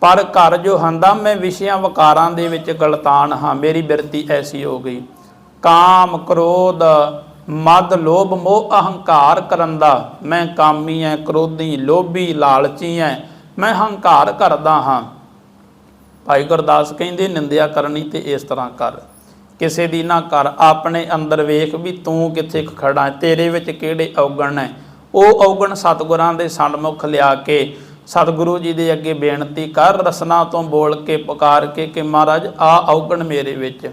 ਪਰ ਘਰ ਜੋ ਹੰਦਾ, ਮੈਂ ਵਿਸ਼ਿਆਂ ਵਕਾਰਾਂ ਦੇ ਵਿੱਚ ਗਲਤਾਨ ਹਾਂ। ਮੇਰੀ ਬਿਰਤੀ ਐਸੀ ਹੋ ਗਈ। ਕਾਮ, ਕ੍ਰੋਧ, ਮਦ, ਲੋਭ, ਮੋਹ, ਅਹੰਕਾਰ ਕਰਨ ਦਾ ਮੈਂ ਕਾਮੀ ਐ ਕ੍ਰੋਧੀ, ਲੋਭੀ, ਲਾਲਚੀ ਐ ਮੈਂ ਹੰਕਾਰ ਕਰਦਾ ਹਾਂ। ਭਾਈ ਗੁਰਦਾਸ ਕਹਿੰਦੇ, ਨਿੰਦਿਆ ਕਰਨੀ ਤੇ ਇਸ ਤਰ੍ਹਾਂ ਕਰ। ਕਿਸੇ ਦੀ ਨਾ ਕਰ, ਆਪਣੇ ਅੰਦਰ ਵੇਖ ਵੀ ਤੂੰ ਕਿੱਥੇ ਖੜਾ ਤੇਰੇ ਵਿੱਚ ਕਿਹੜੇ ਔਗਣ ਹੈ। ਉਹ ਔਗਣ ਸਤਿਗੁਰਾਂ ਦੇ ਸਨਮੁਖ ਲਿਆ ਕੇ ਸਤਿਗੁਰੂ ਜੀ ਦੇ ਅੱਗੇ ਬੇਨਤੀ ਕਰ, ਰਸਨਾ ਤੋਂ ਬੋਲ ਕੇ, ਪੁਕਾਰ ਕੇ ਕਿ ਮਹਾਰਾਜ, ਆ ਔਗਣ ਮੇਰੇ ਵਿੱਚ।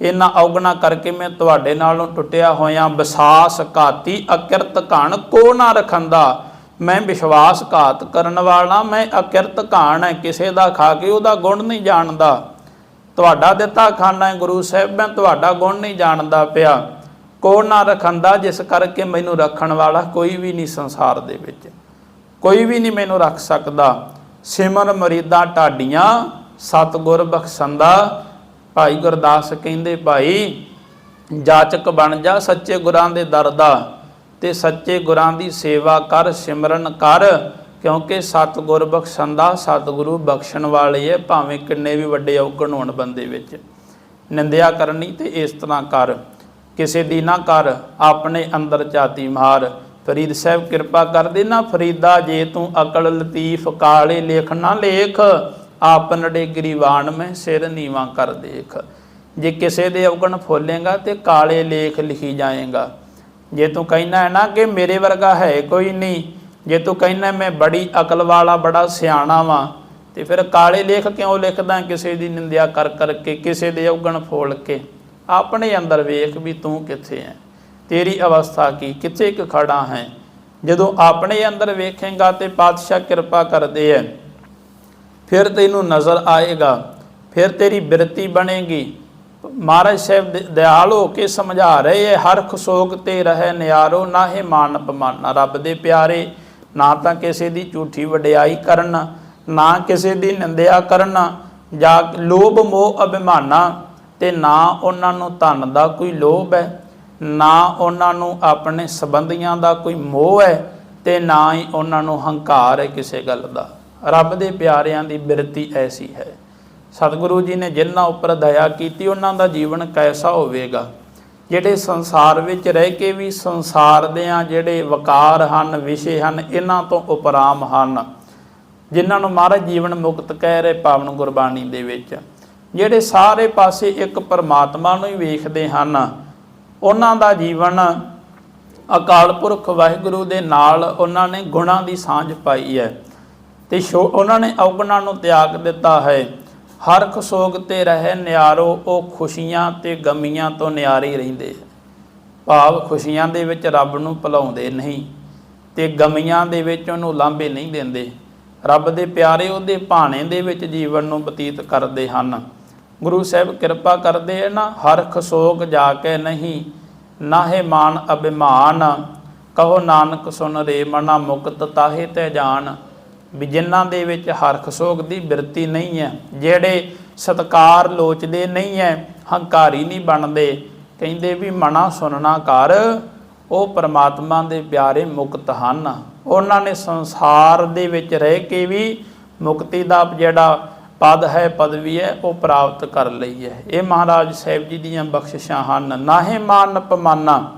ਇਹਨਾਂ ਔਗਣਾ ਕਰਕੇ ਮੈਂ ਤੁਹਾਡੇ ਨਾਲੋਂ ਟੁੱਟਿਆ ਹੋਇਆ ਵਿਸਾਸ ਘਾਤੀ ਅਕਿਰਤ ਘਣ ਕੋ ਨਾ ਰਖੰਦਾ। ਮੈਂ ਵਿਸ਼ਵਾਸ ਘਾਤ ਕਰਨ ਵਾਲਾ, ਮੈਂ ਅਕਿਰਤ ਘਾਣ ਹੈ, ਕਿਸੇ ਦਾ ਖਾ ਕੇ ਉਹਦਾ ਗੁਣ ਨਹੀਂ ਜਾਣਦਾ। ਤੁਹਾਡਾ ਦਿੱਤਾ ਖਾਣਾ ਹੈ, ਗੁਰੂ ਸਾਹਿਬ, ਮੈਂ ਤੁਹਾਡਾ ਗੁਣ ਨਹੀਂ ਜਾਣਦਾ ਪਿਆ। ਕੋ ਨਾ ਰਖੰਦਾ ਜਿਸ ਕਰਕੇ ਮੈਨੂੰ ਰੱਖਣ ਵਾਲਾ ਕੋਈ ਵੀ ਨਹੀਂ ਸੰਸਾਰ ਦੇ ਵਿੱਚ। ਕੋਈ ਵੀ ਨਹੀਂ ਮੈਨੂੰ ਰੱਖ ਸਕਦਾ। ਸਿਮਰ ਮਰੀਦਾ ਢਾਡੀਆਂ, ਸਤਗੁਰ ਬਖਸ਼ੰਦਾ। ਭਾਈ ਗੁਰਦਾਸ ਕਹਿੰਦੇ, ਭਾਈ, ਜਾਚਕ ਬਣ ਜਾ, ਸੱਚੇ ਗੁਰਾਂ ਦੇ ਦਰ ਦਾ ਤੇ ਸੱਚੇ ਗੁਰਾਂ ਦੀ ਸੇਵਾ ਕਰ, ਸਿਮਰਨ ਕਰ। ਕਿਉਂਕਿ ਸਤਗੁਰ ਬਖਸ਼ੰਦਾ, ਸਤਿਗੁਰੂ ਬਖਸ਼ਣ ਵਾਲੇ ਹੈ ਭਾਵੇਂ ਕਿੰਨੇ ਵੀ ਵੱਡੇ ਔਗਣ ਹੋਣ ਬੰਦੇ ਵਿੱਚ। ਨਿੰਦਿਆ ਕਰਨੀ ਤੇ ਇਸ ਤਰ੍ਹਾਂ ਕਰ। ਕਿਸੇ ਦੀ ਨਾ ਕਰ, ਆਪਣੇ ਅੰਦਰ ਝਾਤੀ ਮਾਰ। ਫਰੀਦ ਸਾਹਿਬ ਕਿਰਪਾ ਕਰ ਦੇ ਨਾ, ਫਰੀਦਾ ਜੇ ਤੂੰ ਅਕਲ ਲਤੀਫ, ਕਾਲੇ ਲੇਖ ਨਾ ਲੇਖ ਆਪਨੜੇ ਗਰੀਵਾਨ ਮੈਂ ਸਿਰ ਨੀਵਾ ਕਰ ਦੇਖ। ਜੇ ਕਿਸੇ ਦੇ ਔਗਣ ਫੋਲੇਗਾ ਤੇ ਕਾਲੇ ਲੇਖ ਲਿਖੀ ਜਾਏਗਾ। ਜੇ ਤੂੰ ਕਹਿਣਾ ਹੈ ਨਾ ਕਿ ਮੇਰੇ ਵਰਗਾ ਹੈ ਕੋਈ ਨਹੀਂ ਜੇ ਤੂੰ ਕਹਿੰਦਾ ਮੈਂ ਬੜੀ ਅਕਲ ਵਾਲਾ, ਬੜਾ ਸਿਆਣਾ ਵਾਂ, ਤੇ ਫਿਰ ਕਾਲੇ ਲੇਖ ਕਿਉਂ ਲਿਖਦਾ ਕਿਸੇ ਦੀ ਨਿੰਦਿਆ ਕਰ ਕਰਕੇ, ਕਿਸੇ ਦੇ ਔਗਣ ਫੋਲ ਕੇ? ਆਪਣੇ ਅੰਦਰ ਵੇਖ ਵੀ ਤੂੰ ਕਿੱਥੇ ਹੈ? ਤੇਰੀ ਅਵਸਥਾ ਕੀ? ਕਿੱਥੇ ਇੱਕ ਖੜਾ ਹੈ? ਜਦੋਂ ਆਪਣੇ ਅੰਦਰ ਵੇਖੇਗਾ ਤੇ ਪਾਤਸ਼ਾਹ ਕਿਰਪਾ ਕਰਦੇ ਹੈ, ਫਿਰ ਤੈਨੂੰ ਨਜ਼ਰ ਆਏਗਾ, ਫਿਰ ਤੇਰੀ ਬਿਰਤੀ ਬਣੇਗੀ। ਮਹਾਰਾਜ ਸਾਹਿਬ ਦ- ਦਿਆਲ ਹੋ ਕੇ ਸਮਝਾ ਰਹੇ ਹੈ, ਹਰ ਖਸੋਗ ਤੇ ਰਹਿ ਨਿਆਰੋ ਨਾਹੇ ਮਾਨ ਅਪਮਾਨਾ, ਰੱਬ ਦੇ ਪਿਆਰੇ। ਨਾ ਤਾਂ ਕਿਸੇ ਦੀ ਝੂਠੀ ਵਡਿਆਈ ਕਰਨ, ਨਾ ਕਿਸੇ ਦੀ ਨਿੰਦਿਆ ਕਰਨ, ਜਾਂ ਲੋਭ ਮੋਹ ਅਭਿਮਾਨਾ, ਤੇ ਨਾ ਉਹਨਾਂ ਨੂੰ ਧਨ ਦਾ ਕੋਈ ਲੋਭ ਹੈ, ਨਾ ਉਹਨਾਂ ਨੂੰ ਆਪਣੇ ਸੰਬੰਧੀਆਂ ਦਾ ਕੋਈ ਮੋਹ ਹੈ, ਤੇ ਨਾ ਹੀ ਉਹਨਾਂ ਨੂੰ ਹੰਕਾਰ ਹੈ ਕਿਸੇ ਗੱਲ ਦਾ। ਰੱਬ ਦੇ ਪਿਆਰਿਆਂ ਦੀ ਬਿਰਤੀ ਐਸੀ ਹੈ। ਸਤਿਗੁਰੂ ਜੀ ਨੇ ਜਿਨ੍ਹਾਂ ਉੱਪਰ ਦਇਆ ਕੀਤੀ, ਉਹਨਾਂ ਦਾ ਜੀਵਨ ਕੈਸਾ ਹੋਵੇਗਾ? ਜਿਹੜੇ ਸੰਸਾਰ ਵਿੱਚ ਰਹਿ ਕੇ ਵੀ ਸੰਸਾਰ ਦੇ ਆ ਜਿਹੜੇ ਵਕਾਰ ਹਨ, ਵਿਸ਼ੇ ਹਨ, ਇਹਨਾਂ ਤੋਂ ਉਪਰਾਮ ਹਨ। ਜਿਨ੍ਹਾਂ ਨੂੰ ਮਹਾਰਾਜ ਜੀਵਨ ਮੁਕਤ ਕਹਿ ਰਹੇ ਪਾਵਨ ਗੁਰਬਾਣੀ ਦੇ ਵਿੱਚ। ਜਿਹੜੇ ਸਾਰੇ ਪਾਸੇ ਇੱਕ ਪਰਮਾਤਮਾ ਨੂੰ ਹੀ ਵੇਖਦੇ ਹਨ, ਉਹਨਾਂ ਦਾ ਜੀਵਨ ਅਕਾਲ ਪੁਰਖ ਵਾਹਿਗੁਰੂ ਦੇ ਨਾਲ ਉਹਨਾਂ ਨੇ ਗੁਣਾਂ ਦੀ ਸਾਂਝ ਪਾਈ ਹੈ। ਤੇ ਸ਼ੋ- ਉਹਨਾਂ ਨੇ ਔਗਣਾਂ ਨੂੰ ਤਿਆਗ ਦਿੱਤਾ ਹੈ। ਹਰ ਖਸੋਗ ਤੇ ਰਹੇ ਨਿਆਰੋ, ਉਹ ਖੁਸ਼ੀਆਂ ਤੇ ਗਮੀਆਂ ਤੋਂ ਨਿਆਰੇ ਰਹਿੰਦੇ। ਭਾਵ ਖੁਸ਼ੀਆਂ ਦੇ ਵਿੱਚ ਰੱਬ ਨੂੰ ਭੁਲਾਉਂਦੇ ਨਹੀਂ ਤੇ ਗਮੀਆਂ ਦੇ ਵਿੱਚ ਉਹਨੂੰ ਲਾਂਭੇ ਨਹੀਂ ਦਿੰਦੇ। ਰੱਬ ਦੇ ਪਿਆਰੇ ਉਹਦੇ ਭਾਣੇ ਦੇ ਵਿੱਚ ਜੀਵਨ ਨੂੰ ਬਤੀਤ ਕਰਦੇ ਹਨ। ਗੁਰੂ ਸਾਹਿਬ ਕਿਰਪਾ ਕਰਦੇ ਨਾ, ਹਰ ਖਸੋਗ ਜਾ ਕੇ ਨਹੀਂ ਨਾਹੇ ਮਾਨ ਅਭਿਮਾਨ। ਕਹੋ ਨਾਨਕ ਸੁਨ ਰੇ, ਮਨਾ ਮੁਕਤ ਤਾਹੇ ਤੇ ਜਾਣ ਵੀ ਜਿਨ੍ਹਾਂ ਦੇ ਵਿੱਚ ਹਰਖ ਸੋਗ ਦੀ ਬਿਰਤੀ ਨਹੀਂ ਹੈ, ਜਿਹੜੇ ਸਤਕਾਰ ਲੋਚਦੇ ਨਹੀਂ ਹੈ, ਹੰਕਾਰੀ ਨਹੀਂ ਬਣਦੇ, ਕਹਿੰਦੇ ਵੀ ਮਨਾ ਸੁਣਨਾ ਕਰ, ਉਹ ਪਰਮਾਤਮਾ ਦੇ ਪਿਆਰੇ ਮੁਕਤ ਹਨ। ਉਹਨਾਂ ਨੇ ਸੰਸਾਰ ਦੇ ਵਿੱਚ ਰਹਿ ਕੇ ਵੀ ਮੁਕਤੀ ਦਾ ਜਿਹੜਾ ਪਦ ਹੈ, ਪਦਵੀ ਹੈ, ਉਹ ਪ੍ਰਾਪਤ ਕਰ ਲਈ ਹੈ। ਇਹ ਮਹਾਰਾਜ ਸਾਹਿਬ ਜੀ ਦੀਆਂ ਬਖਸ਼ਿਸ਼ਾਂ ਹਨ। ਨਾਹੇ ਮਾਨ ਪਮਾਨਾ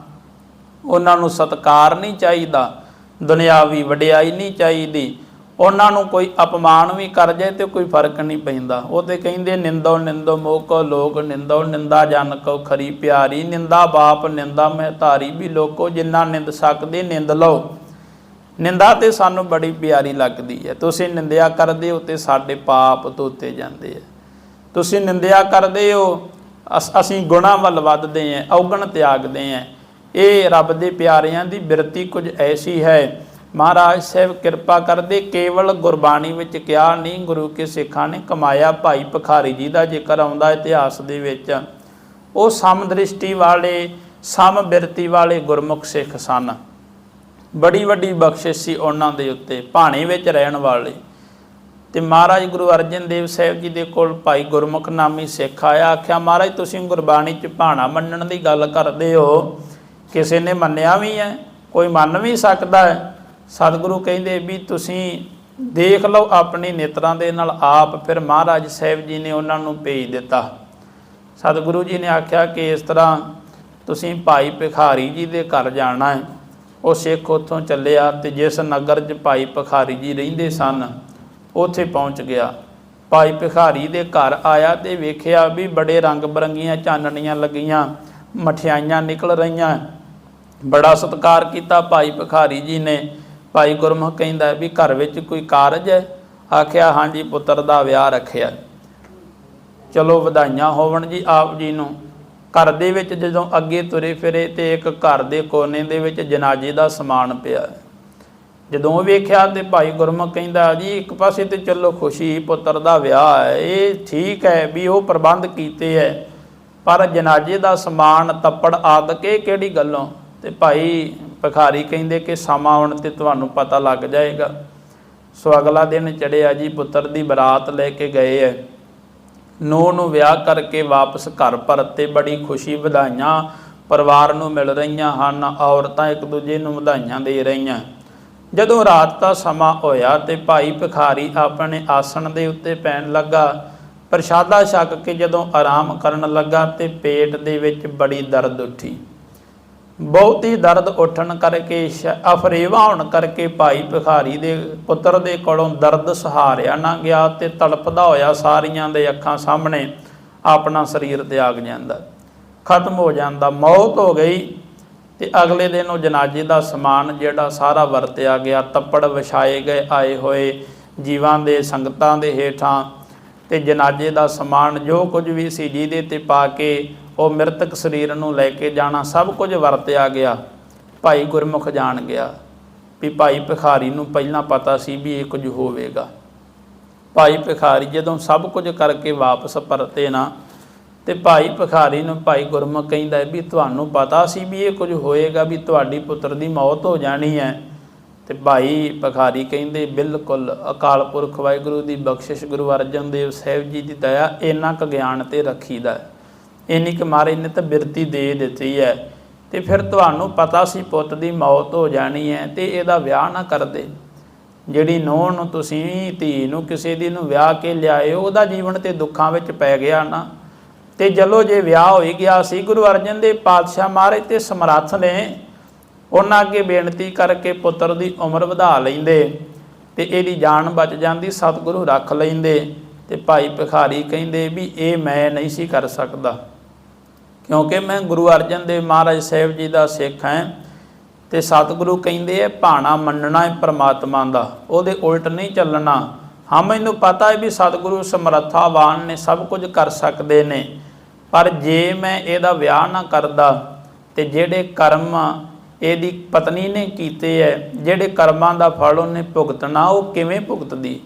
ਉਹਨਾਂ ਨੂੰ ਸਤਕਾਰ ਨਹੀਂ ਚਾਹੀਦਾ, ਦੁਨਿਆਵੀ ਵਡਿਆਈ ਨਹੀਂ ਚਾਹੀਦੀ ਉਹਨਾਂ ਨੂੰ ਕੋਈ ਅਪਮਾਨ ਵੀ ਕਰ ਜਾਏ ਤੇ ਕੋਈ ਫ਼ਰਕ ਨਹੀਂ ਪੈਂਦਾ। ਉਹ ਤੇ ਕਹਿੰਦੇ, ਨਿੰਦੋ ਨਿੰਦੋ, ਮੋਕੋ, ਲੋਕ ਨਿੰਦੋ, ਨਿੰਦਾ ਜਨ ਕੋ ਖਰੀ ਪਿਆਰੀ, ਨਿੰਦਾ ਬਾਪ, ਨਿੰਦਾ ਮੈਂ ਧਾਰੀ ਵੀ ਲੋਕੋ, ਜਿੰਨਾ ਨਿੰਦ ਸਕਦੇ ਨਿੰਦ ਲਓ। ਨਿੰਦਾ ਤੇ ਸਾਨੂੰ ਬੜੀ ਪਿਆਰੀ ਲੱਗਦੀ ਹੈ। ਤੁਸੀਂ ਨਿੰਦਿਆ ਕਰਦੇ ਹੋ ਤੇ ਸਾਡੇ ਪਾਪ ਧੋਤੇ ਜਾਂਦੇ ਆ। ਤੁਸੀਂ ਨਿੰਦਿਆ ਕਰਦੇ ਹੋ, ਅਸ- ਅਸੀਂ ਗੁਣਾ ਵੱਲ ਵੱਧਦੇ ਆਂ ਔਗਣ ਤਿਆਗਦੇ ਆਂ ਇਹ ਰੱਬ ਦੇ ਪਿਆਰਿਆਂ ਦੀ ਬਿਰਤੀ ਕੁਝ ਐਸੀ ਹੈ ਮਹਾਰਾਜ ਸਾਹਿਬ ਕਿਰਪਾ ਕਰਦੇ, ਕੇਵਲ ਗੁਰਬਾਣੀ ਵਿੱਚ ਕਿਹਾ ਨਹੀਂ, ਗੁਰੂ ਕੇ ਸਿੱਖਾਂ ਨੇ ਕਮਾਇਆ ਭਾਈ ਭਖਾਰੀ ਜੀ ਦਾ ਜ਼ਿਕਰ ਆਉਂਦਾ ਇਤਿਹਾਸ ਦੇ ਵਿੱਚ। ਉਹ ਸਮ ਦ੍ਰਿਸ਼ਟੀ ਵਾਲੇ, ਸਮ ਬਿਰਤੀ ਵਾਲੇ ਗੁਰਮੁਖ ਸਿੱਖ ਸਨ। ਬੜੀ ਵੱਡੀ ਬਖਸ਼ਿਸ਼ ਸੀ ਉਹਨਾਂ ਦੇ ਉੱਤੇ, ਭਾਣੇ ਵਿੱਚ ਰਹਿਣ ਵਾਲੇ। ਤੇ ਮਹਾਰਾਜ ਗੁਰੂ ਅਰਜਨ ਦੇਵ ਸਾਹਿਬ ਜੀ ਦੇ ਕੋਲ ਭਾਈ ਗੁਰਮੁਖ ਨਾਮੀ ਸਿੱਖ ਆਇਆ, ਆਖਿਆ, ਮਹਾਰਾਜ, ਤੁਸੀਂ ਗੁਰਬਾਣੀ 'ਚ ਭਾਣਾ ਮੰਨਣ ਦੀ ਗੱਲ ਕਰਦੇ ਹੋ। ਕਿਸੇ ਨੇ ਮੰਨਿਆ ਵੀ ਹੈ, ਕੋਈ ਮੰਨ ਵੀ ਸਕਦਾ ਹੈ। ਸਤਿਗੁਰੂ ਕਹਿੰਦੇ ਵੀ ਤੁਸੀਂ ਦੇਖ ਲਓ ਆਪਣੀ ਨੇਤਰਾਂ ਦੇ ਨਾਲ ਆਪ, ਫਿਰ ਮਹਾਰਾਜ ਸਾਹਿਬ ਜੀ ਨੇ ਉਹਨਾਂ ਨੂੰ ਭੇਜ ਦਿੱਤਾ। ਸਤਿਗੁਰੂ ਜੀ ਨੇ ਆਖਿਆ ਕਿ ਇਸ ਤਰ੍ਹਾਂ ਤੁਸੀਂ ਭਾਈ ਭਿਖਾਰੀ ਜੀ ਦੇ ਘਰ ਜਾਣਾ ਹੈ। ਉਹ ਸਿੱਖ ਉੱਥੋਂ ਚੱਲਿਆ ਤੇ ਜਿਸ ਨਗਰ 'ਚ ਭਾਈ ਭਿਖਾਰੀ ਜੀ ਰਹਿੰਦੇ ਸਨ, ਉੱਥੇ ਪਹੁੰਚ ਗਿਆ। ਭਾਈ ਭਿਖਾਰੀ ਦੇ ਘਰ ਆਇਆ ਤੇ ਵੇਖਿਆ ਵੀ ਬੜੇ ਰੰਗ ਬਰੰਗੀਆਂ ਚਾਨਣੀਆਂ ਲੱਗੀਆਂ, ਮਠਿਆਈਆਂ ਨਿਕਲ ਰਹੀਆਂ। ਬੜਾ ਸਤਿਕਾਰ ਕੀਤਾ ਭਾਈ ਭਿਖਾਰੀ ਜੀ ਨੇ। ਭਾਈ ਗੁਰਮੁਖ ਕਹਿੰਦਾ ਵੀ ਘਰ ਵਿੱਚ ਕੋਈ ਕਾਰਜ ਹੈ? ਆਖਿਆ, ਹਾਂਜੀ ਪੁੱਤਰ ਦਾ ਵਿਆਹ ਰੱਖਿਆ। ਚਲੋ ਵਧਾਈਆਂ ਹੋਵਣ ਜੀ ਆਪ ਜੀ ਨੂੰ। ਘਰ ਦੇ ਵਿੱਚ ਜਦੋਂ ਅੱਗੇ ਤੁਰੇ ਫਿਰੇ ਤੇ ਇੱਕ ਘਰ ਦੇ ਕੋਨੇ ਦੇ ਵਿੱਚ ਜਨਾਜ਼ੇ ਦਾ ਸਮਾਨ ਪਿਆ। ਜਦੋਂ ਵੇਖਿਆ ਤੇ ਭਾਈ ਗੁਰਮੁਖ ਕਹਿੰਦਾ, ਜੀ, ਇੱਕ ਪਾਸੇ ਤੇ ਚੱਲੋ ਖੁਸ਼ੀ, ਪੁੱਤਰ ਦਾ ਵਿਆਹ ਹੈ। ਇਹ ਠੀਕ ਹੈ ਵੀ ਉਹ ਪ੍ਰਬੰਧ ਕੀਤੇ ਹੈ। ਪਰ ਜਨਾਜ਼ੇ ਦਾ ਸਮਾਨ ਤੱਪੜ ਆਦਿ ਕੇ ਕਿਹੜੀ ਗੱਲੋਂ? ਤੇ ਭਾਈ ਭਿਖਾਰੀ ਕਹਿੰਦੇ ਕਿ ਸਮਾਂ ਆਉਣ ਤੇ ਤੁਹਾਨੂੰ ਪਤਾ ਲੱਗ ਜਾਏਗਾ। ਸੋ ਅਗਲਾ ਦਿਨ ਚੜਿਆ ਜੀ ਪੁੱਤਰ ਦੀ ਬਰਾਤ ਲੈ ਕੇ ਗਏ ਐ। ਨੂੰਹ ਨੂੰ ਵਿਆਹ ਕਰਕੇ ਵਾਪਸ ਘਰ ਪਰਤੇ ਬੜੀ ਖੁਸ਼ੀ ਵਧਾਈਆਂ, ਪਰਿਵਾਰ ਨੂੰ ਮਿਲ ਰਹੀਆਂ ਹਨ, ਔਰਤਾਂ ਇੱਕ ਦੂਜੇ ਨੂੰ ਵਧਾਈਆਂ ਦੇ ਰਹੀਆਂ। ਜਦੋਂ ਰਾਤ ਦਾ ਸਮਾਂ ਹੋਇਆ ਤੇ ਭਾਈ ਭਿਖਾਰੀ ਆਪਣੇ ਆਸਣ ਦੇ ਉੱਤੇ ਪੈਣ ਲੱਗਾ, ਪ੍ਰਸ਼ਾਦਾ ਛਕ ਕੇ ਜਦੋਂ ਆਰਾਮ ਕਰਨ ਲੱਗਾ ਤੇ ਪੇਟ ਦੇ ਵਿੱਚ ਬੜੀ ਦਰਦ ਉੱਠੀ। ਬਹੁਤੀ ਦਰਦ ਉੱਠਣ ਕਰਕੇ, ਸ਼- ਅਫਰੇਵਾ ਹੋਣ ਕਰਕੇ ਭਾਈ ਭਿਖਾਰੀ ਦੇ ਪੁੱਤਰ ਦੇ ਕੋਲੋਂ ਦਰਦ ਸਹਾਰਿਆ ਨਾ ਗਿਆ ਤੇ ਤੜਪਦਾ ਹੋਇਆ ਸਾਰੀਆਂ ਦੇ ਅੱਖਾਂ ਸਾਹਮਣੇ ਆਪਣਾ ਸਰੀਰ ਤਿਆਗ ਜਾਂਦਾ। ਖਤਮ ਹੋ ਜਾਂਦਾ ਮੌਤ ਹੋ ਗਈ ਤੇ ਅਗਲੇ ਦਿਨ ਉਹ ਜਨਾਜ਼ੇ ਦਾ ਸਮਾਨ ਜਿਹੜਾ ਸਾਰਾ ਵਰਤਿਆ ਗਿਆ, ਤੱਪੜ ਵਿਛਾਏ ਗਏ, ਆਏ ਹੋਏ ਜੀਵਾਂ ਦੇ ਸੰਗਤਾਂ ਦੇ ਹੇਠਾਂ ਤੇ ਜਨਾਜ਼ੇ ਦਾ ਸਮਾਨ ਜੋ ਕੁਝ ਵੀ ਸੀ ਜਿਹਦੇ ਤੇ ਪਾ ਕੇ ਉਹ ਮ੍ਰਿਤਕ ਸਰੀਰ ਨੂੰ ਲੈ ਕੇ ਜਾਣਾ ਸਭ ਕੁਝ ਵਰਤਿਆ ਗਿਆ। ਭਾਈ ਗੁਰਮੁਖ ਜਾਣ ਗਿਆ ਵੀ ਭਾਈ ਭਿਖਾਰੀ ਨੂੰ ਪਹਿਲਾਂ ਪਤਾ ਸੀ ਵੀ ਇਹ ਕੁਝ ਹੋਵੇਗਾ। ਭਾਈ ਭਿਖਾਰੀ ਜਦੋਂ ਸਭ ਕੁਝ ਕਰਕੇ ਵਾਪਸ ਪਰਤੇ ਨਾ ਤੇ ਭਾਈ ਭਿਖਾਰੀ ਨੂੰ ਭਾਈ ਗੁਰਮੁਖ ਕਹਿੰਦਾ ਵੀ ਤੁਹਾਨੂੰ ਪਤਾ ਸੀ ਵੀ ਇਹ ਕੁਝ ਹੋਏਗਾ ਵੀ ਤੁਹਾਡੀ ਪੁੱਤਰ ਦੀ ਮੌਤ ਹੋ ਜਾਣੀ ਹੈ। ਤੇ ਭਾਈ ਭਿਖਾਰੀ ਕਹਿੰਦੇ ਬਿਲਕੁਲ ਅਕਾਲ ਪੁਰਖ ਵਾਹਿਗੁਰੂ ਦੀ ਬਖਸ਼ਿਸ਼ ਗੁਰੂ ਅਰਜਨ ਦੇਵ ਸਾਹਿਬ ਜੀ ਦੀ ਦਇਆ ਇੰਨਾ ਕੁ ਗਿਆਨ ਤੇ ਰੱਖੀਦਾ ਹੈ। ਇੰਨੀ ਕੁ ਮਾਰੇ ਨੇ ਤਾਂ ਬਿਰਤੀ ਦੇ ਦਿੱਤੀ ਹੈ। ਤੇ ਫਿਰ ਤੁਹਾਨੂੰ ਪਤਾ ਸੀ ਪੁੱਤ ਦੀ ਮੌਤ ਹੋ ਜਾਣੀ ਹੈ ਤੇ ਇਹਦਾ ਵਿਆਹ ਨਾ ਕਰਦੇ ਜਿਹੜੀ ਨੂੰਹ ਨੂੰ ਤੁਸੀਂ, ਧੀ ਨੂੰ ਕਿਸੇ ਦੀ ਨੂੰ ਵਿਆਹ ਕੇ ਲਿਆਏ, ਉਹਦਾ ਜੀਵਨ ਤੇ ਦੁੱਖਾਂ ਵਿੱਚ ਪੈ ਗਿਆ ਨਾ। ਤੇ ਚਲੋ ਜੇ ਵਿਆਹ ਹੋਈ ਗਿਆ ਸੀ, ਗੁਰੂ ਅਰਜਨ ਦੇਵ ਪਾਤਸ਼ਾਹ ਮਹਾਰਾਜ ਤੇ ਸਮਰੱਥ ਨੇ ਉਹਨਾਂ ਅੱਗੇ ਬੇਨਤੀ ਕਰਕੇ ਪੁੱਤਰ ਦੀ ਉਮਰ ਵਧਾ ਲੈਂਦੇ ਤੇ ਇਹਦੀ ਜਾਨ ਬਚ ਜਾਂਦੀ, ਸਤਿਗੁਰੂ ਰੱਖ ਲੈਂਦੇ ਤੇ ਭਾਈ ਭਿਖਾਰੀ ਕਹਿੰਦੇ ਵੀ ਇਹ ਮੈਂ ਨਹੀਂ ਸੀ ਕਰ ਸਕਦਾ। ਕਿਉਂਕਿ ਮੈਂ ਗੁਰੂ ਅਰਜਨ ਦੇਵ ਮਹਾਰਾਜ ਸਾਹਿਬ ਜੀ ਦਾ ਸਿੱਖ ਹਾਂ ਤੇ ਸਤਿਗੁਰੂ ਕਹਿੰਦੇ ਆ, ਭਾਣਾ ਮੰਨਣਾ ਹੈ ਪ੍ਰਮਾਤਮਾ ਦਾ, ਉਹਦੇ ਉਲਟ ਨਹੀਂ ਚੱਲਣਾ। ਹਾਂ, ਮੈਨੂੰ ਪਤਾ ਹੈ ਵੀ ਸਤਿਗੁਰੂ ਸਮਰੱਥਾਵਾਨ ਨੇ ਸਭ ਕੁਝ ਕਰ ਸਕਦੇ ਨੇ, ਪਰ ਜੇ ਮੈਂ ਇਹਦਾ ਵਿਆਹ ਨਾ ਕਰਦਾ ਤੇ ਜਿਹੜੇ ਕਰਮ ਇਹਦੀ ਪਤਨੀ ਨੇ ਕੀਤੇ ਐ, ਜਿਹੜੇ ਕਰਮਾਂ ਦਾ ਫਲ ਉਹਨੇ ਭੁਗਤਣਾ, ਉਹ ਕਿਵੇਂ ਭੁਗਤਦੀ?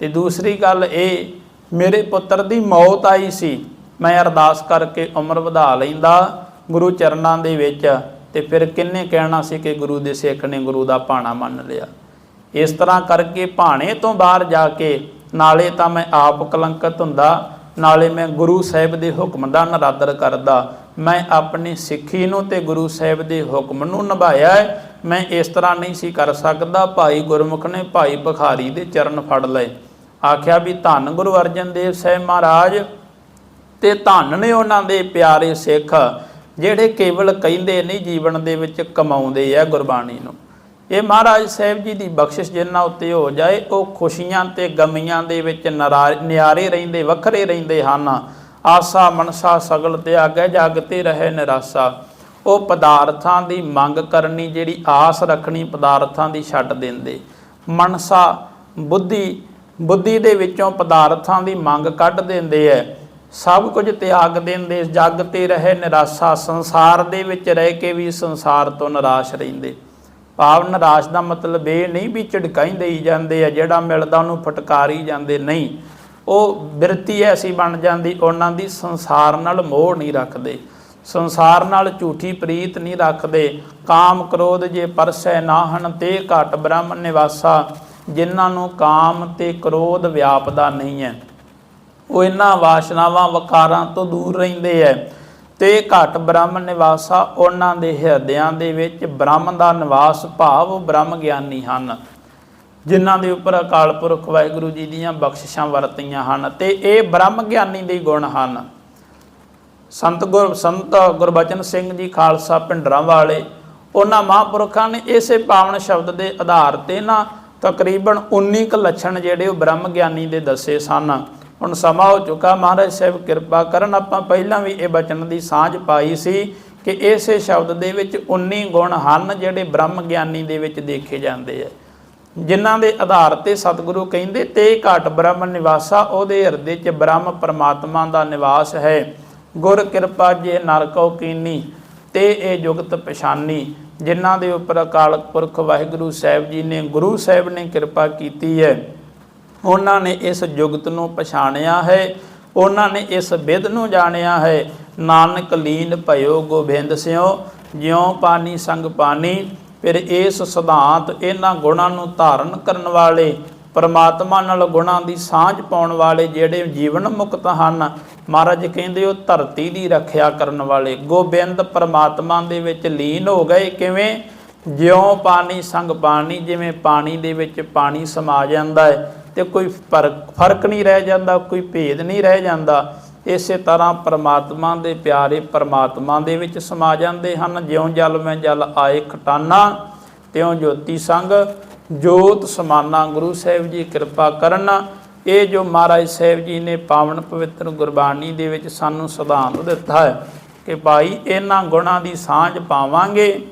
ਤੇ ਦੂਸਰੀ ਗੱਲ ਇਹ, ਮੇਰੇ ਪੁੱਤਰ ਦੀ ਮੌਤ ਆਈ ਸੀ। ਮੈਂ ਅਰਦਾਸ ਕਰਕੇ ਉਮਰ ਵਧਾ ਲੈਂਦਾ ਗੁਰੂ ਚਰਨਾਂ ਦੇ ਵਿੱਚ ਤੇ ਫਿਰ ਕਿੰਨੇ ਕਹਿਣਾ ਸੀ ਕਿ ਗੁਰੂ ਦੇ ਸਿੱਖ ਨੇ ਗੁਰੂ ਦਾ ਭਾਣਾ ਮੰਨ ਲਿਆ। ਇਸ ਤਰ੍ਹਾਂ ਕਰਕੇ ਭਾਣੇ ਤੋਂ ਬਾਹਰ ਜਾ ਕੇ ਨਾਲੇ ਤਾਂ ਮੈਂ ਆਪ ਕਲੰਕਤ ਹੁੰਦਾ, ਨਾਲੇ ਮੈਂ ਗੁਰੂ ਸਾਹਿਬ ਦੇ ਹੁਕਮ ਦਾ ਨਰਾਦਰ ਕਰਦਾ। ਮੈਂ ਆਪਣੀ ਸਿੱਖੀ ਨੂੰ ਤੇ ਗੁਰੂ ਸਾਹਿਬ ਦੇ ਹੁਕਮ ਨੂੰ ਨਿਭਾਇਆ ਮੈਂ ਇਸ ਤਰ੍ਹਾਂ ਨਹੀਂ ਸੀ ਕਰ ਸਕਦਾ, ਭਾਈ ਗੁਰਮੁਖ ਨੇ ਭਾਈ ਬਖਾਰੀ ਦੇ ਚਰਨ ਫੜ ਲਏ। ਆਖਿਆ ਵੀ ਧੰਨ ਗੁਰੂ ਅਰਜਨ ਦੇਵ ਸਾਹਿਬ ਮਹਾਰਾਜ ਤੇ ਧੰਨ ਨੇ ਉਹਨਾਂ ਦੇ ਪਿਆਰੇ ਸਿੱਖ, ਜਿਹੜੇ ਕੇਵਲ ਕਹਿੰਦੇ ਨਹੀਂ ਜੀਵਨ ਦੇ ਵਿੱਚ ਕਮਾਉਂਦੇ ਆ ਗੁਰਬਾਣੀ ਨੂੰ। ਇਹ ਮਹਾਰਾਜ ਸਾਹਿਬ ਜੀ ਦੀ ਬਖਸ਼ਿਸ਼ ਜਿਨ੍ਹਾਂ ਉੱਤੇ ਹੋ ਜਾਏ, ਉਹ ਖੁਸ਼ੀਆਂ ਤੇ ਗਮੀਆਂ ਦੇ ਵਿੱਚ ਨਰਾ- ਨਿਆਰੇ ਰਹਿੰਦੇ, ਵੱਖਰੇ ਰਹਿੰਦੇ ਹਨ। ਆਸਾ, ਮਨਸਾ ਸਗਲ ਤਿਆਗੈ ਜਗ ਤੇ ਰਹੇ ਨਿਰਾਸਾ। ਉਹ ਪਦਾਰਥਾਂ ਦੀ ਮੰਗ ਕਰਨੀ, ਜਿਹੜੀ ਆਸ ਰੱਖਣੀ ਪਦਾਰਥਾਂ ਦੀ ਛੱਡ ਦਿੰਦੇ। ਮਨਸਾ ਬੁੱਧੀ ਬੁੱਧੀ ਦੇ ਵਿੱਚੋਂ ਪਦਾਰਥਾਂ ਦੀ ਮੰਗ ਕੱਢ ਦਿੰਦੇ ਐ ਸਭ ਕੁਝ ਤਿਆਗ ਦਿੰਦੇ, ਜੱਗ ਤੇ ਰਹੇ ਨਿਰਾਸ਼ਾ, ਸੰਸਾਰ ਦੇ ਵਿੱਚ ਰਹਿ ਕੇ ਵੀ ਸੰਸਾਰ ਤੋਂ ਨਿਰਾਸ਼ ਰਹਿੰਦੇ। ਭਾਵ ਨਿਰਾਸ਼ ਦਾ ਮਤਲਬ ਇਹ ਨਹੀਂ ਵੀ ਝਿੜਕਾਈ ਦੇਈ ਜਾਂਦੇ ਆ, ਜਿਹੜਾ ਮਿਲਦਾ ਉਹਨੂੰ ਫਟਕਾਰੀ ਜਾਂਦੇ। ਨਹੀਂ, ਉਹ ਬਿਰਤੀ ਐਸੀ ਬਣ ਜਾਂਦੀ, ਉਹਨਾਂ ਦੀ ਸੰਸਾਰ ਨਾਲ ਮੋਹ ਨਹੀਂ ਰੱਖਦੇ। ਸੰਸਾਰ ਨਾਲ ਝੂਠੀ ਪ੍ਰੀਤ ਨਹੀਂ ਰੱਖਦੇ। ਕਾਮ ਕ੍ਰੋਧ ਜੇ ਪਰਸੈ ਨਾਹਣ, ਤੇ ਘਟ ਬ੍ਰਹਮ ਨਿਵਾਸਾ। ਜਿਨ੍ਹਾਂ ਨੂੰ ਕਾਮ ਤੇ ਕ੍ਰੋਧ ਵਿਆਪਦਾ ਨਹੀਂ ਹੈ। ਉਹ ਇਹਨਾਂ ਵਾਸ਼ਨਾਵਾਂ ਵਕਾਰਾਂ ਤੋਂ ਦੂਰ ਰਹਿੰਦੇ ਐ। ਤੇ ਘਟ ਬ੍ਰਹਮ ਨਿਵਾਸਾ ਉਹਨਾਂ ਦੇ ਹਿਰਦਿਆਂ ਦੇ ਵਿੱਚ ਬ੍ਰਹਮ ਦਾ ਨਿਵਾਸ ਭਾਵ ਬ੍ਰਹਮ ਗਿਆਨੀ ਹਨ। ਜਿਨ੍ਹਾਂ ਦੇ ਉੱਪਰ ਅਕਾਲ ਪੁਰਖ ਵਾਹਿਗੁਰੂ ਜੀ ਦੀਆਂ ਬਖਸ਼ਿਸ਼ਾਂ ਵਰਤੀਆਂ ਹਨ ਤੇ ਇਹ ਬ੍ਰਹਮ ਗਿਆਨੀ ਦੇ ਗੁਣ ਹਨ। ਸੰਤ ਗੁਰ, ਸੰਤ ਗੁਰਬਚਨ ਸਿੰਘ ਜੀ ਖਾਲਸਾ ਪਿੰਡਰਾਂ ਵਾਲੇ, ਉਹਨਾਂ ਮਹਾਂਪੁਰਖਾਂ ਨੇ ਇਸੇ ਪਾਵਨ ਸ਼ਬਦ ਦੇ ਆਧਾਰ ਤੇ ਨਾ ਤਕਰੀਬਨ 19 ਕ ਲੱਛਣ ਜਿਹੜੇ ਉਹ ਬ੍ਰਹਮ ਗਿਆਨੀ ਦੇ ਦੱਸੇ ਸਨ। ਹੁਣ ਸਮਾਂ ਹੋ ਚੁੱਕਾ ਮਹਾਰਾਜ ਸਾਹਿਬ, ਕਿਰਪਾ ਕਰਨ ਆਪਾਂ ਪਹਿਲਾਂ ਵੀ ਇਹ ਬਚਨ ਦੀ ਸਾਂਝ ਪਾਈ ਸੀ ਕਿ ਇਸੇ ਸ਼ਬਦ ਦੇ ਵਿੱਚ 19 ਗੁਣ ਹਨ ਜਿਹੜੇ ਬ੍ਰਹਮ ਗਿਆਨੀ ਦੇ ਵਿੱਚ ਦੇਖੇ ਜਾਂਦੇ ਆ। ਜਿਨ੍ਹਾਂ ਦੇ ਆਧਾਰ ਤੇ ਸਤਿਗੁਰੂ ਕਹਿੰਦੇ, ਤੇ ਘਟ ਬ੍ਰਹਮ ਨਿਵਾਸਾ, ਉਹਦੇ ਹਿਰਦੇ 'ਚ ਬ੍ਰਹਮ ਪਰਮਾਤਮਾ ਦਾ ਨਿਵਾਸ ਹੈ। ਗੁਰ ਕਿਰਪਾ ਜੇ ਨਰਕੋ ਕੀਨੀ, ਤੇ ਇਹ ਜੁਗਤ ਪਛਾਨੀ। ਜਿਨ੍ਹਾਂ ਦੇ ਉੱਪਰ ਅਕਾਲ ਪੁਰਖ ਵਾਹਿਗੁਰੂ ਸਾਹਿਬ ਜੀ ਨੇ, ਗੁਰੂ ਸਾਹਿਬ ਨੇ ਕਿਰਪਾ ਕੀਤੀ ਹੈ। ਉਹਨਾਂ ਨੇ ਇਸ ਜੁਗਤ ਨੂੰ ਪਛਾਣਿਆ ਹੈ, ਉਹਨਾਂ ਨੇ ਇਸ ਵਿਦ ਨੂੰ ਜਾਣਿਆ ਹੈ। ਨਾਨਕ ਲੀਨ ਭਇਓ ਗੋਬਿੰਦ ਸਿਓ, ਜਿਉ ਪਾਣੀ ਸੰਗ ਪਾਣੀ ਫਿਰ ਇਸ ਸਿਧਾਂਤ ਇਹਨਾਂ ਗੁਣਾਂ ਨੂੰ ਧਾਰਨ ਕਰਨ ਵਾਲੇ, ਪਰਮਾਤਮਾ ਨਾਲ ਗੁਣਾਂ ਦੀ ਸਾਂਝ ਪਾਉਣ ਵਾਲੇ ਜਿਹੜੇ ਜੀਵਨ ਮੁਕਤ ਹਨ, ਮਹਾਰਾਜ ਕਹਿੰਦੇ ਉਹ ਧਰਤੀ ਦੀ ਰੱਖਿਆ ਕਰਨ ਵਾਲੇ। ਗੋਬਿੰਦ ਪਰਮਾਤਮਾ ਦੇ ਵਿੱਚ ਲੀਨ ਹੋ ਗਏ ਕਿਵੇਂ? ਜਿਉਂ ਪਾਣੀ ਸੰਗ ਪਾਣੀ ਜਿਵੇਂ ਪਾਣੀ ਦੇ ਵਿੱਚ ਪਾਣੀ ਸਮਾ ਜਾਂਦਾ ਹੈ। ਤੇ ਕੋਈ ਫ਼ਰਕ ਫ਼ਰਕ ਨਹੀਂ ਰਹਿ ਜਾਂਦਾ, ਕੋਈ ਭੇਦ ਨਹੀਂ ਰਹਿ ਜਾਂਦਾ। ਇਸੇ ਤਰ੍ਹਾਂ ਪਰਮਾਤਮਾ ਦੇ ਪਿਆਰੇ ਪਰਮਾਤਮਾ ਦੇ ਵਿੱਚ ਸਮਾ ਜਾਂਦੇ ਹਨ। ਜਿਉਂ ਜਲ ਮੈਂ ਜਲ ਆਏ ਖਟਾਨਾ, ਤਿਉਂ ਜੋਤੀ ਸੰਗ ਜੋਤ ਸਮਾਨਾ ਗੁਰੂ ਸਾਹਿਬ ਜੀ ਕਿਰਪਾ ਕਰਨ। ਇਹ ਜੋ ਮਹਾਰਾਜ ਸਾਹਿਬ ਜੀ ਨੇ ਪਾਵਨ ਪਵਿੱਤਰ ਗੁਰਬਾਣੀ ਦੇ ਵਿੱਚ ਸਾਨੂੰ ਸਿਧਾਂਤ ਦਿੱਤਾ ਹੈ ਕਿ ਭਾਈ, ਇਹਨਾਂ ਗੁਣਾਂ ਦੀ ਸਾਂਝ ਪਾਵਾਂਗੇ,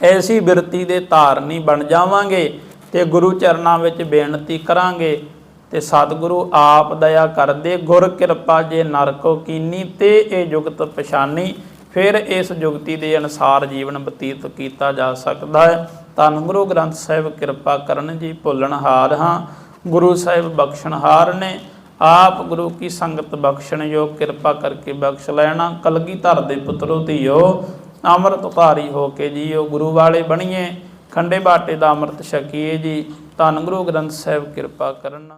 ਐਸੀ ਬਿਰਤੀ ਦੇ ਧਾਰਨੀ ਬਣ ਜਾਵਾਂਗੇ। ਤੇ ਗੁਰੂ ਚਰਨਾਂ ਵਿੱਚ ਬੇਨਤੀ ਕਰਾਂਗੇ ਤੇ ਸਤਿਗੁਰੂ ਆਪ ਦਇਆ ਕਰਦੇ, ਗੁਰ ਕਿਰਪਾ ਜੇ ਨਰਕੋ ਕੀਨੀ, ਤੇ ਇਹ ਜੁਗਤ ਪਛਾਨੀ, ਫਿਰ ਇਸ ਜੁਗਤੀ ਦੇ ਅਨਸਾਰ ਜੀਵਨ ਬਤੀਤ ਕੀਤਾ ਜਾ ਸਕਦਾ ਹੈ। ਧੰਨ ਗੁਰੂ ਗ੍ਰੰਥ ਸਾਹਿਬ, ਕਿਰਪਾ ਕਰਨ ਜੀ ਭੁੱਲਣਹਾਰ ਹਾਂ। ਗੁਰੂ ਸਾਹਿਬ ਬਖਸ਼ਣਹਾਰ ਨੇ, ਆਪ ਗੁਰੂ ਕੀ ਸੰਗਤ ਬਖਸ਼ਣ ਯੋਗ, ਕਿਰਪਾ ਕਰਕੇ ਬਖਸ਼ ਲੈਣਾ। ਕਲਗੀ ਧਰ ਦੇ ਪੁੱਤਰੋ ਧੀਓ, ਅੰਮ੍ਰਿਤ ਧਾਰੀ ਹੋ ਕੇ ਜੀਓ, ਗੁਰੂ ਵਾਲੇ ਬਣੀਏ। ਖੰਡੇ ਬਾਟੇ ਦਾ ਅੰਮ੍ਰਿਤ ਛਕੀਏ ਜੀ। ਧੰਨ ਗੁਰੂ ਗ੍ਰੰਥ ਸਾਹਿਬ ਕਿਰਪਾ ਕਰਨ।